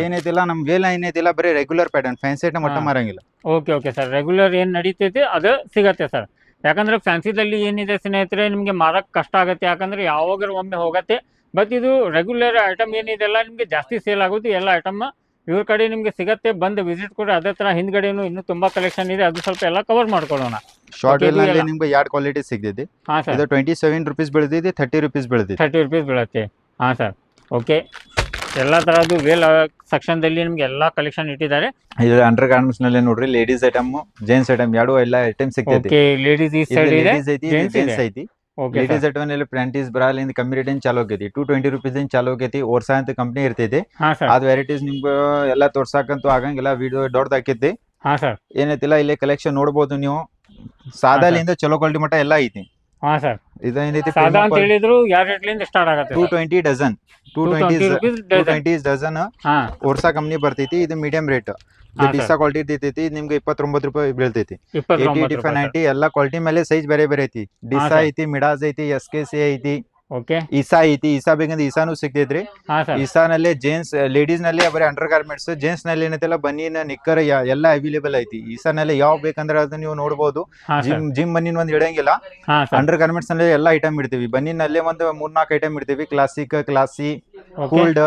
ಏನೈತಿಲ್ಲ ನಮ್ ವೇಲ್ ಏನೈತಿಲ್ಲ ಬರೀ ರೆಗ್ಯುಲರ್ ಪ್ಯಾಟರ್ನ್ ಫ್ಯಾನ್ಸಿ ಐಟಮ್ ಮಟ್ಟ. ಮಾರಂಗಿಲ್ಲ. ಓಕೆ ಓಕೆ ಸರ್ ರೆಗ್ಯುಲರ್ ಏನ್ ನಡೀತೈತಿ ಅದು ಸಿಗತ್ತೆ ಸರ್ ಯಾಕಂದ್ರೆ ಫ್ಯಾನ್ಸಿದಲ್ಲಿ ಏನಿದೆ ಸ್ನೇಹಿತರೆ ನಿಮ್ಗೆ ಮಾರಕ್ ಕಷ್ಟ ಆಗುತ್ತೆ. ಯಾಕಂದ್ರೆ ಯಾವಾಗ ಒಮ್ಮೆ ಹೋಗತ್ತೆ. ಬಟ್ ಇದು ರೆಗ್ಯುಲರ್ ಐಟಮ್ ಏನಿದೆಲ್ಲ ನಿಮ್ಗೆ ಜಾಸ್ತಿ ಸೇಲ್ ಆಗುತ್ತೆ. ಎಲ್ಲ ಐಟಮ್ ಇವ್ರ ಕಡೆ ನಿಮ್ಗೆ ಸಿಗತ್ತೆ. ಬಂದು ವಿಸಿಟ್ ಕೊಡಿ. ಅದೇ ತರ ಹಿಂದ್ಗಡೆ ಇನ್ನೂ ತುಂಬಾ ಕಲೆಕ್ಷನ್ ಇದೆ. ಅದು ಸ್ವಲ್ಪ ಎಲ್ಲ ಕವರ್ ಮಾಡ್ಕೊಳ್ಳೋಣ ಶಾರ್ಟ್ನಲ್ಲಿ. ನಿಮ್ಗೆ ಎರಡು ಕ್ವಾಲಿಟಿ ಸಿಗ್ತೈತಿ. ಹಾಂ ಸರ್ ಇದು ಟ್ವೆಂಟಿ ಸೆವೆನ್ ರುಪೀಸ್ ಬೆಳೆದಿದೆ ಥರ್ಟಿ ರುಪೀಸ್ ಬೆಳೆದಿದೆ. ಥರ್ಟಿ ರುಪೀಸ್ ಬೀಳತ್ತೆ. ಹಾ ಸರ್ ಓಕೆ ಎಲ್ಲ ತರದ್ದು ವೇಲ್ ಸೆಕ್ಷನ್ದಲ್ಲಿ ನಿಮ್ಗೆ ಎಲ್ಲ ಕಲೆಕ್ಷನ್ ಇಟ್ಟಿದ್ದಾರೆ. ಇದು ಅಂಡರ್ ಗಾರ್ಮೆಂಟ್ಸ್ನಲ್ಲಿ ನೋಡ್ರಿ ಲೇಡೀಸ್ ಐಟಮ್ ಜೆಂಟ್ಸ್ ಐಟಮ್ ಎರಡು ಎಲ್ಲ ಐಟಮ್ ಸಿಗ್ತೈತಿ. ಲೇಡೀಸ್ ಈ ಸೈಡ್ ಇದೆ ಲೇಡೀಸ್ ಜೆಂಟ್ಸ್ ಇದೆ. ಐತಿ. ಓಕೆ ಐಟಮ್ ಅಟ್ವನಲ್ಲಿ ಪ್ಯಾಂಟೀಸ್ ಬ್ರಾಲಿಂದ ಕಮ್ಮಿ ರೇಟಿಂದ ಚಾಲು ಆಗೈತಿ ಟೂ ಟ್ವೆಂಟಿ ರುಪೀಸ್ ಚಾಲು ಆಗೈತಿ ಓರ್ಸಾ ಅಂತ ಕಂಪ್ನಿ ಇರ್ತೈತಿ. ಅದ್ ವೆರೈಟೀಸ್ ನಿಮ್ಗೆ ಎಲ್ಲ ತೋರ್ಸಾಕಂತೂ ಆಗಂಗಿಲ್ಲ ವಿಡಿಯೋ ದೊಡ್ಡದಾಕೈತಿ ಏನೈತಿಲ್ಲ ಇಲ್ಲಿ ಕಲೆಕ್ಷನ್ ನೋಡ್ಬೋದು ನೀವು. ಸಾದಾಲಿಂದ ಚಲೋ ಕ್ವಾಲಿಟಿ ಮಟ್ಟ ಎಲ್ಲ ಐತಿ. ಹಾ ಸರ್. ಇದೇನೈತಿ ಸಾದಾ ಅಂತ ಹೇಳಿದ್ರು ಯಾವ ರೇಟ್ಲಿಂದ ಸ್ಟಾರ್ಟ್ ಆಗುತ್ತೆ two twenty dozen two twenty two twenty dozen ಓರ್ಸಾ company ಬರ್ತೈತಿ ಇದು ಮೀಡಿಯಂ ರೇಟ್ ಡಿಸಾ ಕ್ವಾಲಿಟಿ ಇರ್ತೈತಿ ನಿಮ್ಗೆ ಇಪ್ಪತ್ತೊಂಬತ್ತು ರೂಪಾಯಿ ಬೀಳ್ತೈತಿ. ಏಯ್ಟಿ ಏಯ್ಟಿ ಫೈವ್ ನೈಂಟಿ ಎಲ್ಲ ಕ್ವಾಲಿಟಿ ಮೇಲೆ ಸೈಜ್ ಬೇರೆ ಬೇರೆ ಐತಿ. ಡಿಸಾ ಐತಿ ಮಿಡಾಸ್ ಐತಿ ಎಸ್ ಕೆ ಸಿ ಐತಿ. ಓಕೆ ಇಸಾ ಐತಿ ಈಸಾ ಬೇಕಂದ್ರೆ ಈಸಾನು ಸಿಗ್ತೈತ್ರಿ. ಹಾ ಸರ್ ಈಸಾನಲ್ಲೇ ಜೇಂಟ್ಸ್ ಲೇಡೀಸ್ನಲ್ಲಿ ಬರೀ ಅಂಡರ್ ಗಾರ್ಮೆಂಟ್ಸ್ ಜೇನ್ಸ್ನಲ್ಲಿ ಏನೈತಿಲ್ಲ ಬನ್ನಿನ ನಿಕ್ಕರ್ ಎಲ್ಲ ಅವೈಲೇಬಲ್ ಐತಿ. ಈಸಾನಲ್ಲೇ ಯಾವ ಬೇಕಂದ್ರೆ ಅದನ್ನ ನೀವು ನೋಡಬಹುದು ಹಾ ಸರ್ ಜಿಮ್ ಜಿಮ್ ಬನ್ನಿನ ಒಂದ್ ಇಡಂಗಿಲ್ಲ. ಹಾ ಸರ್ ಅಂಡರ್ ಗಾರ್ಮೆಂಟ್ಸ್ನಲ್ಲಿ ಎಲ್ಲ ಐಟಮ್ ಇಡ್ತೀವಿ. ಬನ್ನಿನಲ್ಲಿ ಒಂದು ಮೂರ್ನಾಲ್ಕು ಐಟಮ್ ಇಡ್ತೀವಿ. ಕ್ಲಾಸಿಕ್ ಕ್ಲಾಸಿ ಓಕೆ ಕೂಲ್ಡ್